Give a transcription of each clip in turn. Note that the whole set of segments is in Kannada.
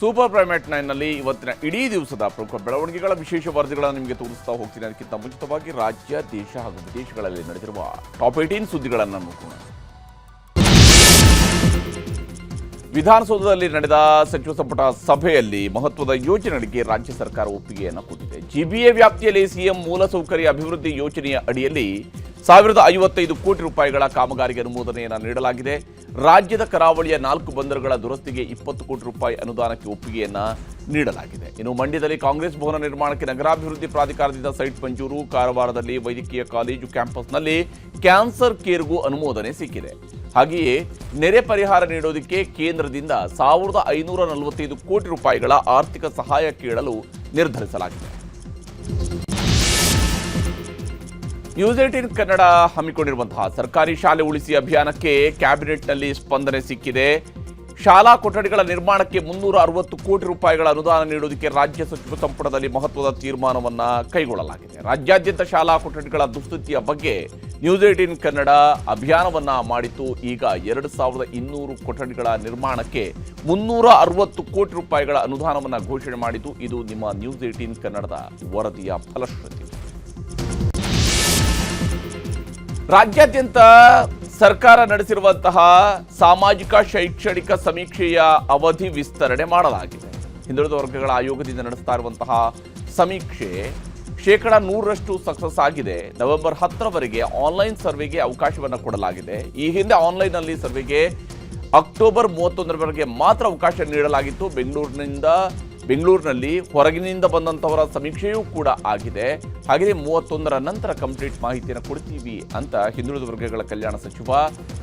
ಸೂಪರ್ ಪ್ರೈಮೇಟ್ ನೈನ್ನಲ್ಲಿ ಇವತ್ತಿನ ಇಡೀ ದಿವಸದ ಪ್ರಮುಖ ಬೆಳವಣಿಗೆಗಳ ವಿಶೇಷ ವರದಿಗಳನ್ನು ನಿಮಗೆ ತೋರಿಸ್ತಾ ಹೋಗ್ತೀನಿ. ಅದಕ್ಕಿಂತ ಮುಂಚಿತವಾಗಿ ರಾಜ್ಯ, ದೇಶ ಹಾಗೂ ವಿದೇಶಗಳಲ್ಲಿ ನಡೆದಿರುವ ಟಾಪ್ ಏಟೀನ್ ಸುದ್ದಿಗಳನ್ನು ನೋಡೋಣ. ವಿಧಾನಸೌಧದಲ್ಲಿ ನಡೆದ ಸಚಿವ ಸಂಪುಟ ಸಭೆಯಲ್ಲಿ ಮಹತ್ವದ ಯೋಜನೆಗಳಿಗೆ ರಾಜ್ಯ ಸರ್ಕಾರ ಒಪ್ಪಿಗೆಯನ್ನು ಕೊಟ್ಟಿದೆ. ಜಿಬಿಎ ವ್ಯಾಪ್ತಿಯಲ್ಲಿ ಸಿಎಂ ಮೂಲಸೌಕರ್ಯ ಅಭಿವೃದ್ಧಿ ಯೋಜನೆಯ ಅಡಿಯಲ್ಲಿ ಸಾವಿರದ ಐವತ್ತೈದು ಕೋಟಿ ರೂಪಾಯಿಗಳ ಕಾಮಗಾರಿಗೆ ಅನುಮೋದನೆಯನ್ನು ನೀಡಲಾಗಿದೆ. ರಾಜ್ಯದ ಕರಾವಳಿಯ ನಾಲ್ಕು ಬಂದರುಗಳ ದುರಸ್ತಿಗೆ ಇಪ್ಪತ್ತು ಕೋಟಿ ರೂಪಾಯಿ ಅನುದಾನಕ್ಕೆ ಒಪ್ಪಿಗೆಯನ್ನ ನೀಡಲಾಗಿದೆ. ಇನ್ನು ಮಂಡ್ಯದಲ್ಲಿ ಕಾಂಗ್ರೆಸ್ ಭವನ ನಿರ್ಮಾಣಕ್ಕೆ ನಗರಾಭಿವೃದ್ಧಿ ಪ್ರಾಧಿಕಾರದಿಂದ ಸೈಟ್ ಮಂಜೂರು. ಕಾರವಾರದಲ್ಲಿ ವೈದ್ಯಕೀಯ ಕಾಲೇಜು ಕ್ಯಾಂಪಸ್ನಲ್ಲಿ ಕ್ಯಾನ್ಸರ್ ಕೇರ್ಗೂ ಅನುಮೋದನೆ ಸಿಕ್ಕಿದೆ. ಹಾಗೆಯೇ ನೆರೆ ಪರಿಹಾರ ನೀಡೋದಕ್ಕೆ ಕೇಂದ್ರದಿಂದ ಸಾವಿರದ ಐನೂರ ನಲವತ್ತೈದು ಕೋಟಿ ರೂಪಾಯಿಗಳ ಆರ್ಥಿಕ ಸಹಾಯ ಕೇಳಲು ನಿರ್ಧರಿಸಲಾಗಿದೆ. ನ್ಯೂಸ್ ಏಟೀನ್ ಕನ್ನಡ ಹಮ್ಮಿಕೊಂಡಿರುವಂತಹ ಸರ್ಕಾರಿ ಶಾಲೆ ಉಳಿಸಿ ಅಭಿಯಾನಕ್ಕೆ ಕ್ಯಾಬಿನೆಟ್ನಲ್ಲಿ ಸ್ಪಂದನೆ ಸಿಕ್ಕಿದೆ. ಶಾಲಾ ಕೊಠಡಿಗಳ ನಿರ್ಮಾಣಕ್ಕೆ ಮುನ್ನೂರ ಅರವತ್ತು ಕೋಟಿ ರೂಪಾಯಿಗಳ ಅನುದಾನ ನೀಡುವುದಕ್ಕೆ ರಾಜ್ಯ ಸಚಿವ ಸಂಪುಟದಲ್ಲಿ ಮಹತ್ವದ ತೀರ್ಮಾನವನ್ನು ಕೈಗೊಳ್ಳಲಾಗಿದೆ. ರಾಜ್ಯಾದ್ಯಂತ ಶಾಲಾ ಕೊಠಡಿಗಳ ದುಸ್ಥಿತಿಯ ಬಗ್ಗೆ ನ್ಯೂಸ್ ಏಟೀನ್ ಕನ್ನಡ ಅಭಿಯಾನವನ್ನ ಮಾಡಿತು ಈಗ ಎರಡು ಸಾವಿರದ ಇನ್ನೂರು ಕೊಠಡಿಗಳ ನಿರ್ಮಾಣಕ್ಕೆ ಮುನ್ನೂರ ಅರವತ್ತು ಕೋಟಿ ರೂಪಾಯಿಗಳ ಅನುದಾನವನ್ನು ಘೋಷಣೆ ಮಾಡಿತು ಇದು ನಿಮ್ಮ ನ್ಯೂಸ್ ಏಟೀನ್ ಕನ್ನಡದ ವರದಿಯ ಫಲಶ್ರುತಿ. ರಾಜ್ಯಾದ್ಯಂತ ಸರ್ಕಾರ ನಡೆಸಿರುವಂತಹ ಸಾಮಾಜಿಕ, ಶೈಕ್ಷಣಿಕ ಸಮೀಕ್ಷೆಯ ಅವಧಿ ವಿಸ್ತರಣೆ ಮಾಡಲಾಗಿದೆ. ಹಿಂದುಳಿದ ವರ್ಗಗಳ ಆಯೋಗದಿಂದ ನಡೆಸ್ತಾ ಇರುವಂತಹ ಸಮೀಕ್ಷೆ ಶೇಕಡ ನೂರರಷ್ಟು ಸಕ್ಸಸ್ ಆಗಿದೆ. ನವೆಂಬರ್ ಹತ್ತರವರೆಗೆ ಆನ್ಲೈನ್ ಸರ್ವೆಗೆ ಅವಕಾಶವನ್ನು ಕೊಡಲಾಗಿದೆ. ಈ ಹಿಂದೆ ಆನ್ಲೈನ್ನಲ್ಲಿ ಸರ್ವೆಗೆ ಅಕ್ಟೋಬರ್ ಮೂವತ್ತೊಂದರವರೆಗೆ ಮಾತ್ರ ಅವಕಾಶ ನೀಡಲಾಗಿತ್ತು. ಬೆಂಗಳೂರಿನಿಂದ ಬೆಂಗಳೂರಿನಲ್ಲಿ ಹೊರಗಿನಿಂದ ಬಂದಂಥವರ ಸಮೀಕ್ಷೆಯೂ ಕೂಡ ಆಗಿದೆ. ಹಾಗೆಯೇ ಮೂವತ್ತೊಂದರ ನಂತರ ಕಂಪ್ಲೀಟ್ ಮಾಹಿತಿಯನ್ನು ಕೊಡ್ತೀವಿ ಅಂತ ಹಿಂದುಳಿದ ವರ್ಗಗಳ ಕಲ್ಯಾಣ ಸಚಿವ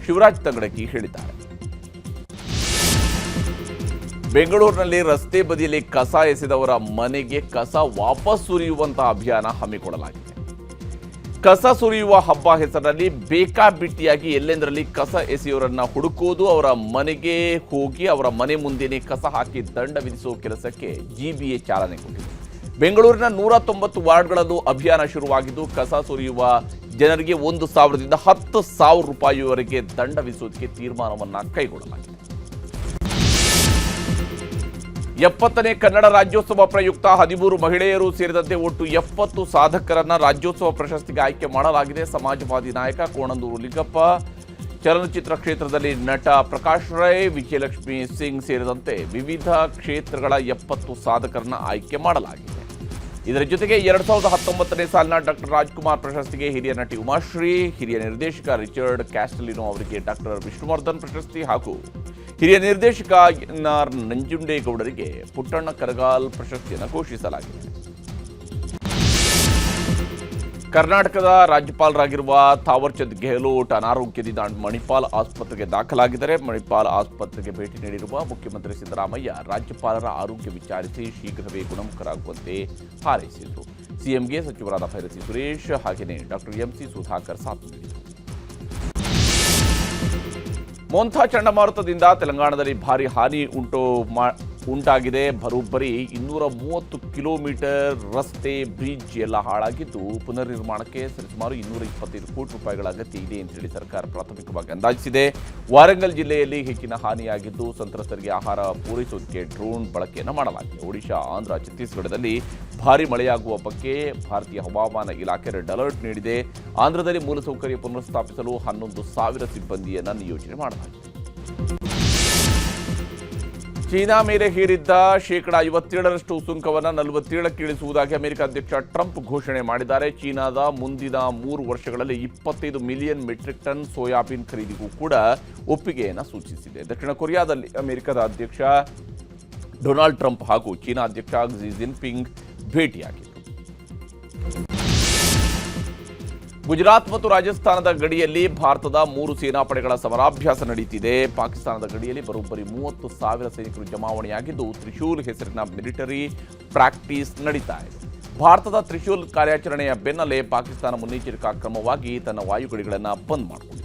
ಶಿವರಾಜ್ ತಂಗಡಗಿ ಹೇಳಿದ್ದಾರೆ. ಬೆಂಗಳೂರಿನಲ್ಲಿ ರಸ್ತೆ ಬದಿಯಲ್ಲಿ ಕಸ ಎಸೆದವರ ಮನೆಗೆ ಕಸ ವಾಪಸ್ ಸುರಿಯುವಂತಹ ಅಭಿಯಾನ ಹಮ್ಮಿಕೊಳ್ಳಲಾಗಿದೆ. ಕಸ ಸುರಿಯುವ ಹಬ್ಬ ಹೆಸರಿನಲ್ಲಿ ಬೇಕಾಬಿಟ್ಟಿಯಾಗಿ ಎಲ್ಲೆಂದರಲ್ಲಿ ಕಸ ಎಸೆಯೋರನ್ನ ಹುಡುಕೋದು ಅವರ ಮನೆಗೆ ಹೋಗಿ ಅವರ ಮನೆ ಮುಂದೇನೆ ಕಸ ಹಾಕಿ ದಂಡ ವಿಧಿಸುವ ಕೆಲಸಕ್ಕೆ ಜಿಬಿಎ ಚಾಲನೆ ಕೊಟ್ಟಿದೆ. ಬೆಂಗಳೂರಿನ ನೂರ ತೊಂಬತ್ತು ವಾರ್ಡ್ಗಳಲ್ಲೂ ಅಭಿಯಾನ ಶುರುವಾಗಿದ್ದು, ಕಸ ಸುರಿಯುವ ಜನರಿಗೆ ಒಂದು ಸಾವಿರದಿಂದ ಹತ್ತು ಸಾವಿರ ರೂಪಾಯಿವರೆಗೆ ದಂಡ ವಿಧಿಸುವುದಕ್ಕೆ ತೀರ್ಮಾನವನ್ನು ಕೈಗೊಳ್ಳಲಾಗಿದೆ. ಎಪ್ಪತ್ತನೇ ಕನ್ನಡ ರಾಜ್ಯೋತ್ಸವ ಪ್ರಯುಕ್ತ ಹದಿಮೂರು ಮಹಿಳೆಯರು ಸೇರಿದಂತೆ ಒಟ್ಟು ಎಪ್ಪತ್ತು ಸಾಧಕರನ್ನ ರಾಜ್ಯೋತ್ಸವ ಪ್ರಶಸ್ತಿಗೆ ಆಯ್ಕೆ ಮಾಡಲಾಗಿದೆ. ಸಮಾಜವಾದಿ ನಾಯಕ ಕೋಣಂದೂರು ಲಿಂಗಪ್ಪ, ಚಲನಚಿತ್ರ ಕ್ಷೇತ್ರದಲ್ಲಿ ನಟ ಪ್ರಕಾಶ್ ರೈ, ವಿಜಯಲಕ್ಷ್ಮಿ ಸಿಂಗ್ ಸೇರಿದಂತೆ ವಿವಿಧ ಕ್ಷೇತ್ರಗಳ ಎಪ್ಪತ್ತು ಸಾಧಕರನ್ನ ಆಯ್ಕೆ ಮಾಡಲಾಗಿದೆ. ಇದರ ಜೊತೆಗೆ ಎರಡ್ ಸಾವಿರದ ಹತ್ತೊಂಬತ್ತನೇ ಸಾಲಿನ ಡಾಕ್ಟರ್ ರಾಜ್ಕುಮಾರ್ ಪ್ರಶಸ್ತಿಗೆ ಹಿರಿಯ ನಟಿ ಉಮಾಶ್ರೀ, ಹಿರಿಯ ನಿರ್ದೇಶಕ ರಿಚರ್ಡ್ ಕ್ಯಾಸ್ಟಲಿನೋ ಅವರಿಗೆ ಡಾಕ್ಟರ್ ವಿಷ್ಣುವರ್ಧನ್ ಪ್ರಶಸ್ತಿ ಹಾಗೂ ಹಿರಿಯ ನಿರ್ದೇಶಕ ಎನ್ ಆರ್ ನಂಜುಂಡೇಗೌಡರಿಗೆ ಪುಟ್ಟಣ್ಣ ಕರಗಾಲ್ ಪ್ರಶಸ್ತಿಯನ್ನು ಘೋಷಿಸಲಾಗಿದೆ. ಕರ್ನಾಟಕದ ರಾಜ್ಯಪಾಲರಾಗಿರುವ ಥಾವರ್ಚಂದ್ ಗೆಹ್ಲೋಟ್ ಅನಾರೋಗ್ಯದಿಂದ ಮಣಿಪಾಲ್ ಆಸ್ಪತ್ರೆಗೆ ದಾಖಲಾಗಿದ್ದಾರೆ. ಮಣಿಪಾಲ್ ಆಸ್ಪತ್ರೆಗೆ ಭೇಟಿ ನೀಡಿರುವ ಮುಖ್ಯಮಂತ್ರಿ ಸಿದ್ದರಾಮಯ್ಯ ರಾಜ್ಯಪಾಲರ ಆರೋಗ್ಯ ವಿಚಾರಿಸಿ ಶೀಘ್ರವೇ ಗುಣಮುಖರಾಗುವಂತೆ ಹಾರೈಸಿದರು. ಸಿಎಂಗೆ ಸಚಿವರಾದ ಭೈರತಿ ಸುರೇಶ್ ಹಾಗೆಯೇ ಡಾಕ್ಟರ್ ಎಂಸಿ ಸುಧಾಕರ್ ಸಾಥ್ ನೀಡಿದರು. ಮೋಂಥಾ ಚಂಡಮಾರುತದಿಂದ ತೆಲಂಗಾಣದಲ್ಲಿ ಭಾರಿ ಹಾನಿ ಉಂಟು ಉಂಟಾಗಿದೆ. ಬರೋಬ್ಬರಿ ಇನ್ನೂರ ಮೂವತ್ತು ಕಿಲೋಮೀಟರ್ ರಸ್ತೆ, ಬ್ರಿಡ್ಜ್ ಎಲ್ಲ ಹಾಳಾಗಿದ್ದು ಪುನರ್ ನಿರ್ಮಾಣಕ್ಕೆ ಸರಿಸುಮಾರು ಇನ್ನೂರ ಇಪ್ಪತ್ತೈದು ಕೋಟಿ ರೂಪಾಯಿಗಳ ಅಗತ್ಯ ಇದೆ ಅಂತೇಳಿ ಸರ್ಕಾರ ಪ್ರಾಥಮಿಕವಾಗಿ ಅಂದಾಜಿಸಿದೆ. ವಾರಂಗಲ್ ಜಿಲ್ಲೆಯಲ್ಲಿ ಹೆಚ್ಚಿನ ಹಾನಿಯಾಗಿದ್ದು ಸಂತ್ರಸ್ತರಿಗೆ ಆಹಾರ ಪೂರೈಸೋದಕ್ಕೆ ಡ್ರೋನ್ ಬಳಕೆಯನ್ನು ಮಾಡಲಾಗಿದೆ. ಒಡಿಶಾ, ಆಂಧ್ರ, ಛತ್ತೀಸ್ಗಢದಲ್ಲಿ ಭಾರಿ ಮಳೆಯಾಗುವ ಬಗ್ಗೆ ಭಾರತೀಯ ಹವಾಮಾನ ಇಲಾಖೆ ರೆಡ್ ಅಲರ್ಟ್ ನೀಡಿದೆ. ಆಂಧ್ರದಲ್ಲಿ ಮೂಲಸೌಕರ್ಯ ಪುನರ್ಸ್ಥಾಪಿಸಲು ಹನ್ನೊಂದು ಸಾವಿರ ಸಿಬ್ಬಂದಿಯನ್ನು ನಿಯೋಜನೆ ಮಾಡಲಾಗಿದೆ. ಚೀನಾ ಮೇಲೆ ಹೇರಿದ್ದ ಶೇಕಡ ಐವತ್ತೇಳರಷ್ಟು ಸುಂಕವನ್ನು ನಲವತ್ತೇಳಕ್ಕೆ ಇಳಿಸುವುದಾಗಿ ಅಮೆರಿಕ ಅಧ್ಯಕ್ಷ ಟ್ರಂಪ್ ಘೋಷಣೆ ಮಾಡಿದ್ದಾರೆ. ಚೀನಾದ ಮುಂದಿನ ಮೂರು ವರ್ಷಗಳಲ್ಲಿ ಇಪ್ಪತ್ತೈದು ಮಿಲಿಯನ್ ಮೆಟ್ರಿಕ್ ಟನ್ ಸೋಯಾಬೀನ್ ಖರೀದಿಗೂ ಕೂಡ ಒಪ್ಪಿಗೆಯನ್ನು ಸೂಚಿಸಿದೆ. ದಕ್ಷಿಣ ಕೊರಿಯಾದಲ್ಲಿ ಅಮೆರಿಕದ ಅಧ್ಯಕ್ಷ ಡೊನಾಲ್ಡ್ ಟ್ರಂಪ್ ಹಾಗೂ ಚೀನಾ ಅಧ್ಯಕ್ಷ ಕ್ಸಿ ಜಿನ್ಪಿಂಗ್ ಭೇಟಿಯಾಗಿದ್ದರು. ಗುಜರಾತ್ ಮತ್ತು ರಾಜಸ್ಥಾನದ ಗಡಿಯಲ್ಲಿ ಭಾರತದ ಮೂರು ಸೇನಾಪಡೆಗಳ ಸಮರಾಭ್ಯಾಸ ನಡೆಯುತ್ತಿದೆ ಪಾಕಿಸ್ತಾನದ ಗಡಿಯಲ್ಲಿ ಬರೋಬ್ಬರಿ ಮೂವತ್ತು ಸಾವಿರ ಸೈನಿಕರು ಜಮಾವಣೆಯಾಗಿದ್ದು, ತ್ರಿಶೂಲ್ ಹೆಸರಿನ ಮಿಲಿಟರಿ ಪ್ರಾಕ್ಟೀಸ್ ನಡೀತಾ ಇದೆ. ಭಾರತದ ತ್ರಿಶೂಲ್ ಕಾರ್ಯಾಚರಣೆಯ ಬೆನ್ನಲ್ಲೇ ಪಾಕಿಸ್ತಾನ ಮುನ್ನೆಚ್ಚರಿಕಾ ಕ್ರಮವಾಗಿ ತನ್ನ ವಾಯುಗಡಿಗಳನ್ನು ಬಂದ್ ಮಾಡಿಕೊಂಡಿದೆ.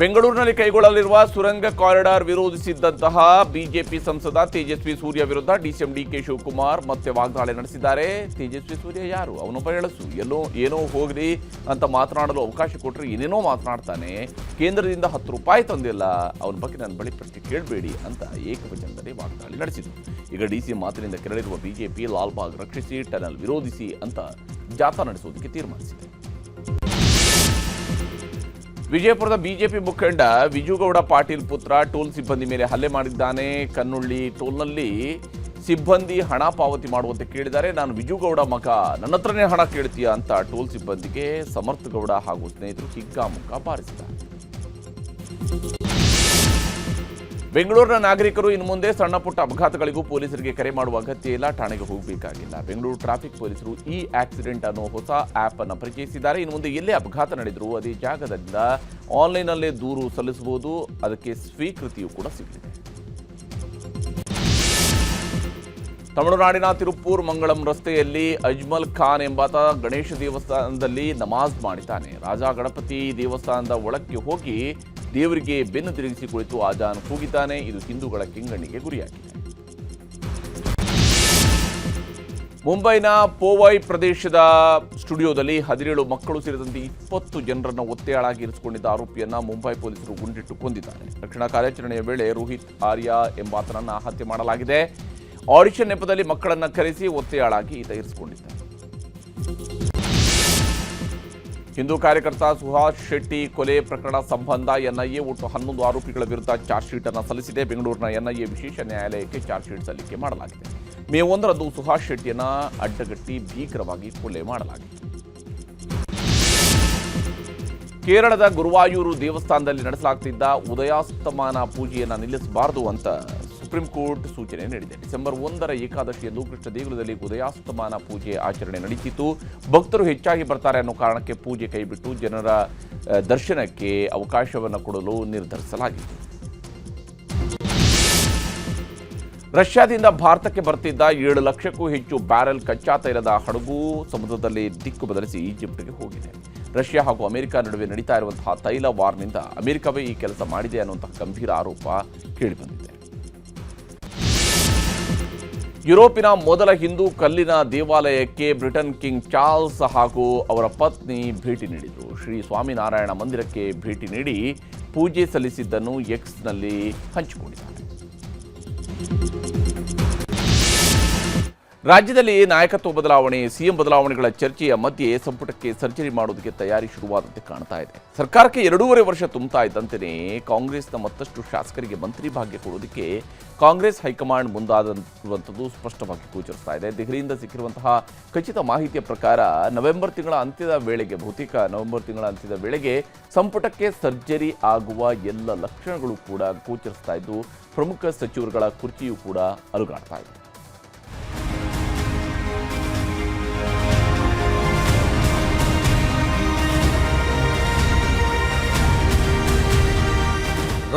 ಬೆಂಗಳೂರಿನಲ್ಲಿ ಕೈಗೊಳ್ಳಲಿರುವ ಸುರಂಗ ಕಾರಿಡಾರ್ ವಿರೋಧಿಸಿದ್ದಂತಹ ಬಿಜೆಪಿ ಸಂಸದ ತೇಜಸ್ವಿ ಸೂರ್ಯ ವಿರುದ್ಧ ಡಿಸಿಎಂ ಡಿಕೆ ಶಿವಕುಮಾರ್ ಮತ್ತೆ ವಾಗ್ದಾಳಿ ನಡೆಸಿದ್ದಾರೆ. ತೇಜಸ್ವಿ ಸೂರ್ಯ ಯಾರು? ಅವನೊಬ್ಬ ಹೇಳಸು. ಎಲ್ಲೋ ಏನೋ ಹೋಗಲಿ ಅಂತ ಮಾತನಾಡಲು ಅವಕಾಶ ಕೊಟ್ಟರೆ ಏನೇನೋ ಮಾತನಾಡ್ತಾನೆ. ಕೇಂದ್ರದಿಂದ ಹತ್ತು ರೂಪಾಯಿ ತಂದಿಲ್ಲ. ಅವನ ಬಗ್ಗೆ ನನ್ನ ಬಳಿ ಪ್ರಶ್ನೆ ಕೇಳಬೇಡಿ ಅಂತ ಏಕವಚನದಲ್ಲಿ ವಾಗ್ದಾಳಿ ನಡೆಸಿದರು. ಈಗ ಡಿಸಿ ಮಾತಿನಿಂದ ಕೆರಳಿರುವ ಬಿಜೆಪಿ ಲಾಲ್ಬಾಗ್ ರಕ್ಷಿಸಿ, ಟನಲ್ ವಿರೋಧಿಸಿ ಅಂತ ಜಾಥಾ ನಡೆಸುವುದಕ್ಕೆ ತೀರ್ಮಾನಿಸಿದೆ. ವಿಜಯಪುರದ ಬಿಜೆಪಿ ಮುಖಂಡ ವಿಜುಗೌಡ ಪಾಟೀಲ್ ಪುತ್ರ ಟೋಲ್ ಸಿಬ್ಬಂದಿ ಮೇಲೆ ಹಲ್ಲೆ ಮಾಡಿದ್ದಾನೆ. ಕನ್ನುಳ್ಳಿ ಟೋಲ್ನಲ್ಲಿ ಸಿಬ್ಬಂದಿ ಹಣ ಪಾವತಿ ಮಾಡುವಂತೆ ಕೇಳಿದ್ದಾರೆ. ನಾನು ವಿಜುಗೌಡ ಮಗ ನನ್ನ ಹತ್ರನೇ ಹಣ ಕೇಳ್ತೀಯ ಅಂತ ಟೋಲ್ ಸಿಬ್ಬಂದಿಗೆ ಸಮರ್ಥ ಗೌಡ ಹಾಗೂ ಸ್ನೇಹಿತರು ಹಿಗ್ಗಾಮುಗ್ಗ ಬಾರಿಸಿದ್ದಾರೆ. ಬೆಂಗಳೂರಿನ ನಾಗರಿಕರು ಇನ್ನು ಮುಂದೆ ಸಣ್ಣ ಪುಟ್ಟ ಅಪಘಾತಗಳಿಗೂ ಪೊಲೀಸರಿಗೆ ಕರೆ ಮಾಡುವ ಅಗತ್ಯ ಇಲ್ಲ, ಠಾಣೆಗೆ ಹೋಗಬೇಕಾಗಿಲ್ಲ. ಬೆಂಗಳೂರು ಟ್ರಾಫಿಕ್ ಪೊಲೀಸರು ಈ ಆಕ್ಸಿಡೆಂಟ್ ಅನ್ನೋ ಹೊಸ ಆಪ್ ಅನ್ನು ಪರಿಚಯಿಸಿದ್ದಾರೆ. ಇನ್ನು ಮುಂದೆ ಎಲ್ಲೇ ಅಪಘಾತ ನಡೆದರೂ ಅದೇ ಜಾಗದಿಂದ ಆನ್ಲೈನಲ್ಲೇ ದೂರು ಸಲ್ಲಿಸಬಹುದು. ಅದಕ್ಕೆ ಸ್ವೀಕೃತಿಯೂ ಕೂಡ ಸಿಗಲಿದೆ. ತಮಿಳುನಾಡಿನ ತಿರುಪ್ಪೂರ್ ಮಂಗಳಂ ರಸ್ತೆಯಲ್ಲಿ ಅಜ್ಮಲ್ ಖಾನ್ ಎಂಬಾತ ಗಣೇಶ ದೇವಸ್ಥಾನದಲ್ಲಿ ನಮಾಜ್ ಮಾಡಿದ್ದಾನೆ. ರಾಜ ಗಣಪತಿ ದೇವಸ್ಥಾನದ ಒಳಕ್ಕೆ ಹೋಗಿ ದೇವರಿಗೆ ಬೆನ್ನು ತಿರುಗಿಸಿ ಕುಳಿತು ಆಜಾನ್ ಕೂಗಿತಾನೆ ಇದು ಹಿಂದೂಗಳ ಕೆಂಗಣ್ಣಿಗೆ ಗುರಿಯಾಗಿದೆ. ಮುಂಬೈನ ಪೋವೈ ಪ್ರದೇಶದ ಸ್ಟುಡಿಯೋದಲ್ಲಿ ಹದಿನೇಳು ಮಕ್ಕಳು ಸೇರಿದಂತೆ ಇಪ್ಪತ್ತು ಜನರನ್ನು ಒತ್ತೆಯಾಳಾಗಿ ಇರಿಸಿಕೊಂಡಿದ್ದ ಆರೋಪಿಯನ್ನ ಮುಂಬೈ ಪೊಲೀಸರು ಗುಂಡಿಟ್ಟು ಕೊಂದಿದ್ದಾರೆ. ರಕ್ಷಣಾ ಕಾರ್ಯಾಚರಣೆಯ ವೇಳೆ ರೋಹಿತ್ ಆರ್ಯ ಎಂಬಾತನನ್ನು ಹತ್ಯೆ ಮಾಡಲಾಗಿದೆ. ಆಡಿಷನ್ ನೆಪದಲ್ಲಿ ಮಕ್ಕಳನ್ನ ಕರೆಸಿ ಒತ್ತೆಯಾಳಾಗಿ ಈತ ಇರಿಸಿಕೊಂಡಿದ್ದಾನೆ. ಹಿಂದೂ ಕಾರ್ಯಕರ್ತ ಸುಹಾಸ್ ಶೆಟ್ಟಿ ಕೊಲೆ ಪ್ರಕರಣ ಸಂಬಂಧ ಎನ್ಐಎ ಒಟ್ಟು ಹನ್ನೊಂದು ಆರೋಪಿಗಳ ವಿರುದ್ಧ ಚಾರ್ಜ್ ಶೀಟ್ ಅನ್ನು ಸಲ್ಲಿಸಿದೆ. ಬೆಂಗಳೂರಿನ ಎನ್ಐಎ ವಿಶೇಷ ನ್ಯಾಯಾಲಯಕ್ಕೆ ಚಾರ್ಜ್ ಶೀಟ್ ಸಲ್ಲಿಕೆ ಮಾಡಲಾಗಿದೆ. ಮೇ ಒಂದರಂದು ಸುಹಾಸ್ ಶೆಟ್ಟಿಯನ್ನ ಅಡ್ಡಗಟ್ಟಿ ಭೀಕರವಾಗಿ ಕೊಲೆ ಮಾಡಲಾಗಿದೆ. ಕೇರಳದ ಗುರುವಾಯೂರು ದೇವಸ್ಥಾನದಲ್ಲಿ ನಡೆಸಲಾಗ್ತಿದ್ದ ಉದಯಾಸ್ತಮಾನ ಪೂಜೆಯನ್ನು ನಿಲ್ಲಿಸಬಾರದು ಅಂತ ಸುಪ್ರೀಂ ಕೋರ್ಟ್ ಸೂಚನೆ ನೀಡಿದೆ. ಡಿಸೆಂಬರ್ ಒಂದರ ಏಕಾದಶಿಯಂದು ಕೃಷ್ಣ ದೇಗುಲದಲ್ಲಿ ಉದಯಾಸ್ತಮಾನ ಪೂಜೆ ಆಚರಣೆ ನಡೆಸಿತು. ಭಕ್ತರು ಹೆಚ್ಚಾಗಿ ಬರ್ತಾರೆ ಅನ್ನೋ ಕಾರಣಕ್ಕೆ ಪೂಜೆ ಕೈಬಿಟ್ಟು ಜನರ ದರ್ಶನಕ್ಕೆ ಅವಕಾಶವನ್ನು ಕೊಡಲು ನಿರ್ಧರಿಸಲಾಗಿತ್ತು ರಷ್ಯಾದಿಂದ ಭಾರತಕ್ಕೆ ಬರ್ತಿದ್ದ ಏಳು ಲಕ್ಷಕ್ಕೂ ಹೆಚ್ಚು ಬ್ಯಾರೆಲ್ ಕಚ್ಚಾ ತೈಲದ ಹಡಗು ಸಮುದ್ರದಲ್ಲಿ ದಿಕ್ಕು ಬದಲಿಸಿ ಈಜಿಪ್ಟ್ಗೆ ಹೋಗಿದೆ. ರಷ್ಯಾ ಹಾಗೂ ಅಮೆರಿಕ ನಡುವೆ ನಡೀತಾ ಇರುವಂತಹ ತೈಲ ವಾರ್ನಿಂದ ಅಮೆರಿಕವೇ ಈ ಕೆಲಸ ಮಾಡಿದೆ ಅನ್ನುವಂತಹ ಗಂಭೀರ ಆರೋಪ ಕೇಳಿಬಂದಿದೆ. ಯುರೋಪಿನ ಮೊದಲ ಹಿಂದೂ ಕಲ್ಲಿನ ದೇವಾಲಯಕ್ಕೆ ಬ್ರಿಟನ್ ಕಿಂಗ್ ಚಾರ್ಲ್ಸ್ ಹಾಗೂ ಅವರ ಪತ್ನಿ ಭೇಟಿ ನೀಡಿದರು. ಶ್ರೀ ಸ್ವಾಮಿನಾರಾಯಣ ಮಂದಿರಕ್ಕೆ ಭೇಟಿ ನೀಡಿ ಪೂಜೆ ಸಲ್ಲಿಸಿದ್ದನ್ನು ಎಕ್ಸ್ನಲ್ಲಿ ಹಂಚಿಕೊಂಡಿದ್ದಾರೆ. ರಾಜ್ಯದಲ್ಲಿ ನಾಯಕತ್ವ ಬದಲಾವಣೆ, ಸಿಎಂ ಬದಲಾವಣೆಗಳ ಚರ್ಚೆಯ ಮಧ್ಯೆ ಸಂಪುಟಕ್ಕೆ ಸರ್ಜರಿ ಮಾಡುವುದಕ್ಕೆ ತಯಾರಿ ಶುರುವಾದಂತೆ ಕಾಣ್ತಾ ಇದೆ. ಸರ್ಕಾರಕ್ಕೆ ಎರಡೂವರೆ ವರ್ಷ ತುಂಬುತ್ತಾ ಇದ್ದಂತೆಯೇ ಕಾಂಗ್ರೆಸ್ನ ಮತ್ತಷ್ಟು ಶಾಸಕರಿಗೆ ಮಂತ್ರಿ ಭಾಗ್ಯ ಕೊಡುವುದಕ್ಕೆ ಕಾಂಗ್ರೆಸ್ ಹೈಕಮಾಂಡ್ ಮುಂದಾದಂಥದ್ದು ಸ್ಪಷ್ಟವಾಗಿ ಗೋಚರಿಸ್ತಾ ಇದೆ. ದೆಹಲಿಯಿಂದ ಸಿಕ್ಕಿರುವಂತಹ ಖಚಿತ ಮಾಹಿತಿಯ ಪ್ರಕಾರ ನವೆಂಬರ್ ತಿಂಗಳ ಅಂತ್ಯದ ವೇಳೆಗೆ, ಬಹುತೇಕ ನವೆಂಬರ್ ತಿಂಗಳ ಅಂತ್ಯದ ವೇಳೆಗೆ ಸಂಪುಟಕ್ಕೆ ಸರ್ಜರಿ ಆಗುವ ಎಲ್ಲ ಲಕ್ಷಣಗಳು ಕೂಡ ಗೋಚರಿಸ್ತಾ ಇದ್ದು, ಪ್ರಮುಖ ಸಚಿವರುಗಳ ಕುರ್ಚಿಯೂ ಕೂಡ ಅಲುಗಾಡ್ತಾ ಇದೆ.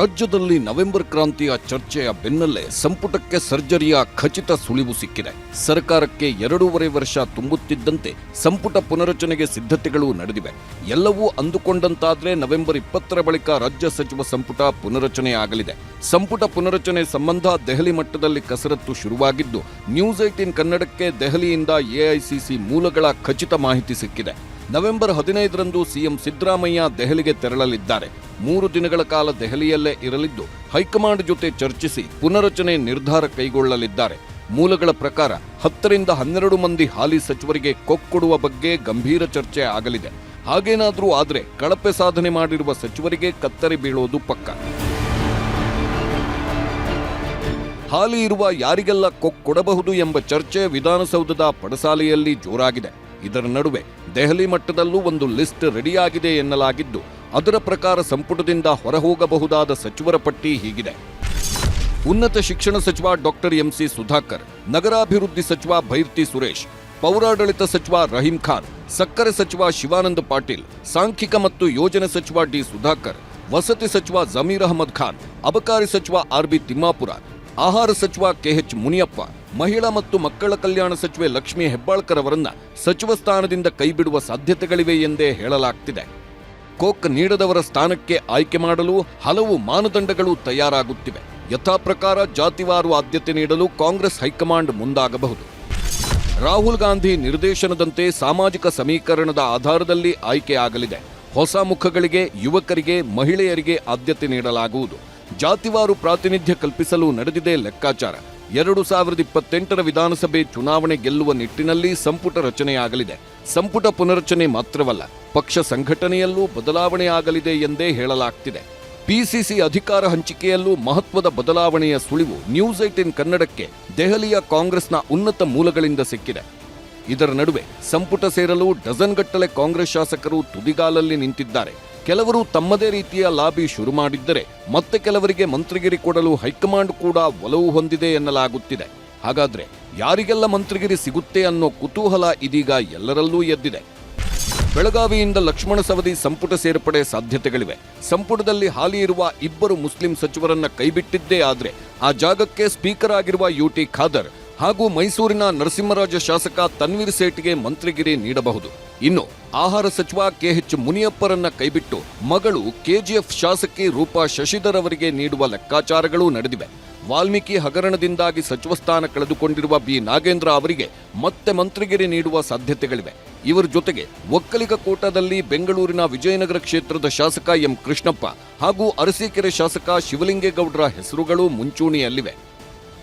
ರಾಜ್ಯದಲ್ಲಿ ನವೆಂಬರ್ ಕ್ರಾಂತಿಯ ಚರ್ಚೆಯ ಬೆನ್ನಲ್ಲೇ ಸಂಪುಟಕ್ಕೆ ಸರ್ಜರಿಯ ಖಚಿತ ಸುಳಿವು ಸಿಕ್ಕಿದೆ. ಸರ್ಕಾರಕ್ಕೆ ಎರಡೂವರೆ ವರ್ಷ ತುಂಬುತ್ತಿದ್ದಂತೆ ಸಂಪುಟ ಪುನರಚನೆಗೆ ಸಿದ್ಧತೆಗಳು ನಡೆದಿವೆ. ಎಲ್ಲವೂ ಅಂದುಕೊಂಡಂತಾದ್ರೆ ನವೆಂಬರ್ ಇಪ್ಪತ್ತರ ಬಳಿಕ ರಾಜ್ಯ ಸಚಿವ ಸಂಪುಟ ಪುನರಚನೆ ಆಗಲಿದೆ ಸಂಪುಟ ಪುನರಚನೆ ಸಂಬಂಧ ದೆಹಲಿ ಮಟ್ಟದಲ್ಲಿ ಕಸರತ್ತು ಶುರುವಾಗಿದ್ದು, ನ್ಯೂಸ್ ಏಟೀನ್ ಕನ್ನಡಕ್ಕೆ ದೆಹಲಿಯಿಂದ ಎಐಸಿಸಿ ಮೂಲಗಳ ಖಚಿತ ಮಾಹಿತಿ ಸಿಕ್ಕಿದೆ. ನವೆಂಬರ್ ಹದಿನೈದರಂದು ಸಿಎಂ ಸಿದ್ದರಾಮಯ್ಯ ದೆಹಲಿಗೆ ತೆರಳಲಿದ್ದಾರೆ. ಮೂರು ದಿನಗಳ ಕಾಲ ದೆಹಲಿಯಲ್ಲೇ ಇರಲಿದ್ದು, ಹೈಕಮಾಂಡ್ ಜೊತೆ ಚರ್ಚಿಸಿ ಪುನರಚನೆ ನಿರ್ಧಾರ ಕೈಗೊಳ್ಳಲಿದ್ದಾರೆ. ಮೂಲಗಳ ಪ್ರಕಾರ ಹತ್ತರಿಂದ ಹನ್ನೆರಡು ಮಂದಿ ಹಾಲಿ ಸಚಿವರಿಗೆ ಕೊಕ್ಕೊಡುವ ಬಗ್ಗೆ ಗಂಭೀರ ಚರ್ಚೆ ಆಗಲಿದೆ. ಹಾಗೇನಾದರೂ ಆದರೆ ಕಳಪೆ ಸಾಧನೆ ಮಾಡಿರುವ ಸಚಿವರಿಗೆ ಕತ್ತರಿ ಬೀಳೋದು ಪಕ್ಕ. ಹಾಲಿ ಇರುವ ಯಾರಿಗೆಲ್ಲ ಕೊಡಬಹುದು ಎಂಬ ಚರ್ಚೆ ವಿಧಾನಸೌಧದ ಪಡಸಾಲೆಯಲ್ಲಿ ಜೋರಾಗಿದೆ. ಇದರ ನಡುವೆ ದೆಹಲಿ ಮಟ್ಟದಲ್ಲೂ ಒಂದು ಲಿಸ್ಟ್ ರೆಡಿಯಾಗಿದೆ ಎನ್ನಲಾಗಿದ್ದು, ಅದರ ಪ್ರಕಾರ ಸಂಪುಟದಿಂದ ಹೊರಹೋಗಬಹುದಾದ ಸಚಿವರ ಪಟ್ಟಿ ಹೀಗಿದೆ. ಉನ್ನತ ಶಿಕ್ಷಣ ಸಚಿವ ಡಾಕ್ಟರ್ ಎಂಸಿ ಸುಧಾಕರ್, ನಗರಾಭಿವೃದ್ಧಿ ಸಚಿವ ಭೈರ್ತಿ ಸುರೇಶ್, ಪೌರಾಡಳಿತ ಸಚಿವ ರಹೀಂ ಖಾನ್, ಸಕ್ಕರೆ ಸಚಿವ ಶಿವಾನಂದ ಪಾಟೀಲ್, ಸಾಂಖ್ಯಿಕ ಮತ್ತು ಯೋಜನೆ ಸಚಿವ ಡಿ ಸುಧಾಕರ್, ವಸತಿ ಸಚಿವ ಜಮೀರ್ ಅಹಮದ್ ಖಾನ್, ಅಬಕಾರಿ ಸಚಿವ ಆರ್ಬಿ ತಿಮ್ಮಾಪುರ ಆಹಾರ ಸಚಿವ ಕೆಎಚ್ ಮುನಿಯಪ್ಪ, ಮಹಿಳಾ ಮತ್ತು ಮಕ್ಕಳ ಕಲ್ಯಾಣ ಸಚಿವೆ ಲಕ್ಷ್ಮೀ ಹೆಬ್ಬಾಳ್ಕರ್ ಅವರನ್ನ ಸಚಿವ ಸ್ಥಾನದಿಂದ ಕೈಬಿಡುವ ಸಾಧ್ಯತೆಗಳಿವೆ ಎಂದೇ ಹೇಳಲಾಗ್ತಿದೆ. ಕೋಕ್ ನೀಡದವರ ಸ್ಥಾನಕ್ಕೆ ಆಯ್ಕೆ ಮಾಡಲು ಹಲವು ಮಾನದಂಡಗಳು ತಯಾರಾಗುತ್ತಿವೆ. ಯಥಾಪ್ರಕಾರ ಜಾತಿವಾರು ಆದ್ಯತೆ ನೀಡಲು ಕಾಂಗ್ರೆಸ್ ಹೈಕಮಾಂಡ್ ಮುಂದಾಗಬಹುದು. ರಾಹುಲ್ ಗಾಂಧಿ ನಿರ್ದೇಶನದಂತೆ ಸಾಮಾಜಿಕ ಸಮೀಕರಣದ ಆಧಾರದಲ್ಲಿ ಆಯ್ಕೆಯಾಗಲಿದೆ. ಹೊಸ ಮುಖಗಳಿಗೆ, ಯುವಕರಿಗೆ, ಮಹಿಳೆಯರಿಗೆ ಆದ್ಯತೆ ನೀಡಲಾಗುವುದು. ಜಾತಿವಾರು ಪ್ರಾತಿನಿಧ್ಯ ಕಲ್ಪಿಸಲು ನಡೆದಿದೆ ಲೆಕ್ಕಾಚಾರ. ಎರಡು ಸಾವಿರದ ಇಪ್ಪತ್ತೆಂಟರ ವಿಧಾನಸಭೆ ಚುನಾವಣೆ ಗೆಲ್ಲುವ ನಿಟ್ಟಿನಲ್ಲಿ ಸಂಪುಟ ರಚನೆಯಾಗಲಿದೆ. ಸಂಪುಟ ಪುನರಚನೆ ಮಾತ್ರವಲ್ಲ, ಪಕ್ಷ ಸಂಘಟನೆಯಲ್ಲೂ ಬದಲಾವಣೆ ಆಗಲಿದೆ ಎಂದೇ ಹೇಳಲಾಗ್ತಿದೆ. ಪಿಸಿಸಿ ಅಧಿಕಾರ ಹಂಚಿಕೆಯಲ್ಲೂ ಮಹತ್ವದ ಬದಲಾವಣೆಯ ಸುಳಿವು ನ್ಯೂಸ್ ಏಟಿನ್ ಕನ್ನಡಕ್ಕೆ ದೆಹಲಿಯ ಕಾಂಗ್ರೆಸ್ನ ಉನ್ನತ ಮೂಲಗಳಿಂದ ಸಿಕ್ಕಿದೆ. ಇದರ ನಡುವೆ ಸಂಪುಟ ಸೇರಲು ಡಜನ್ಗಟ್ಟಲೆ ಕಾಂಗ್ರೆಸ್ ಶಾಸಕರು ತುದಿಗಾಲಲ್ಲಿ ನಿಂತಿದ್ದಾರೆ. ಕೆಲವರು ತಮ್ಮದೇ ರೀತಿಯ ಲಾಬಿ ಶುರು ಮಾಡಿದ್ದರೆ ಮತ್ತೆ ಕೆಲವರಿಗೆ ಮಂತ್ರಿಗಿರಿ ಕೊಡಲು ಹೈಕಮಾಂಡ್ ಕೂಡ ಒಲವು ಹೊಂದಿದೆ ಎನ್ನಲಾಗುತ್ತಿದೆ. ಹಾಗಾದ್ರೆ ಯಾರಿಗೆಲ್ಲ ಮಂತ್ರಿಗಿರಿ ಸಿಗುತ್ತೆ ಅನ್ನೋ ಕುತೂಹಲ ಇದೀಗ ಎಲ್ಲರಲ್ಲೂ ಎದ್ದಿದೆ. ಬೆಳಗಾವಿಯಿಂದ ಲಕ್ಷ್ಮಣ ಸವದಿ ಸಂಪುಟ ಸೇರ್ಪಡೆ ಸಾಧ್ಯತೆಗಳಿವೆ. ಸಂಪುಟದಲ್ಲಿ ಹಾಲಿ ಇರುವ ಇಬ್ಬರು ಮುಸ್ಲಿಂ ಸಚಿವರನ್ನ ಕೈಬಿಟ್ಟಿದ್ದೇ ಆದ್ರೆ ಆ ಜಾಗಕ್ಕೆ ಸ್ಪೀಕರ್ ಆಗಿರುವ ಯುಟಿ ಖಾದರ್ ಹಾಗೂ ಮೈಸೂರಿನ ನರಸಿಂಹರಾಜ ಶಾಸಕ ತನ್ವೀರ್ ಸೇಠ್ಗೆ ಮಂತ್ರಿಗಿರಿ ನೀಡಬಹುದು. ಇನ್ನು ಆಹಾರ ಸಚಿವ ಕೆಎಚ್ ಮುನಿಯಪ್ಪರನ್ನ ಕೈಬಿಟ್ಟು ಮಗಳು ಕೆಜಿಎಫ್ ಶಾಸಕಿ ರೂಪಾ ಶಶಿಧರ್ ಅವರಿಗೆ ನೀಡುವ ಲೆಕ್ಕಾಚಾರಗಳು ನಡೆದಿವೆ. ವಾಲ್ಮೀಕಿ ಹಗರಣದಿಂದಾಗಿ ಸಚಿವ ಸ್ಥಾನ ಕಳೆದುಕೊಂಡಿರುವ ಬಿ. ನಾಗೇಂದ್ರ ಅವರಿಗೆ ಮತ್ತೆ ಮಂತ್ರಿಗಿರಿ ನೀಡುವ ಸಾಧ್ಯತೆಗಳಿವೆ. ಇವರ ಜೊತೆಗೆ ಒಕ್ಕಲಿಗ ಕೋಟಾದಲ್ಲಿ ಬೆಂಗಳೂರಿನ ವಿಜಯನಗರ ಕ್ಷೇತ್ರದ ಶಾಸಕ ಎಂ ಕೃಷ್ಣಪ್ಪ ಹಾಗೂ ಅರಸೀಕೆರೆ ಶಾಸಕ ಶಿವಲಿಂಗೇಗೌಡರ ಹೆಸರುಗಳು ಮುಂಚೂಣಿಯಲ್ಲಿವೆ.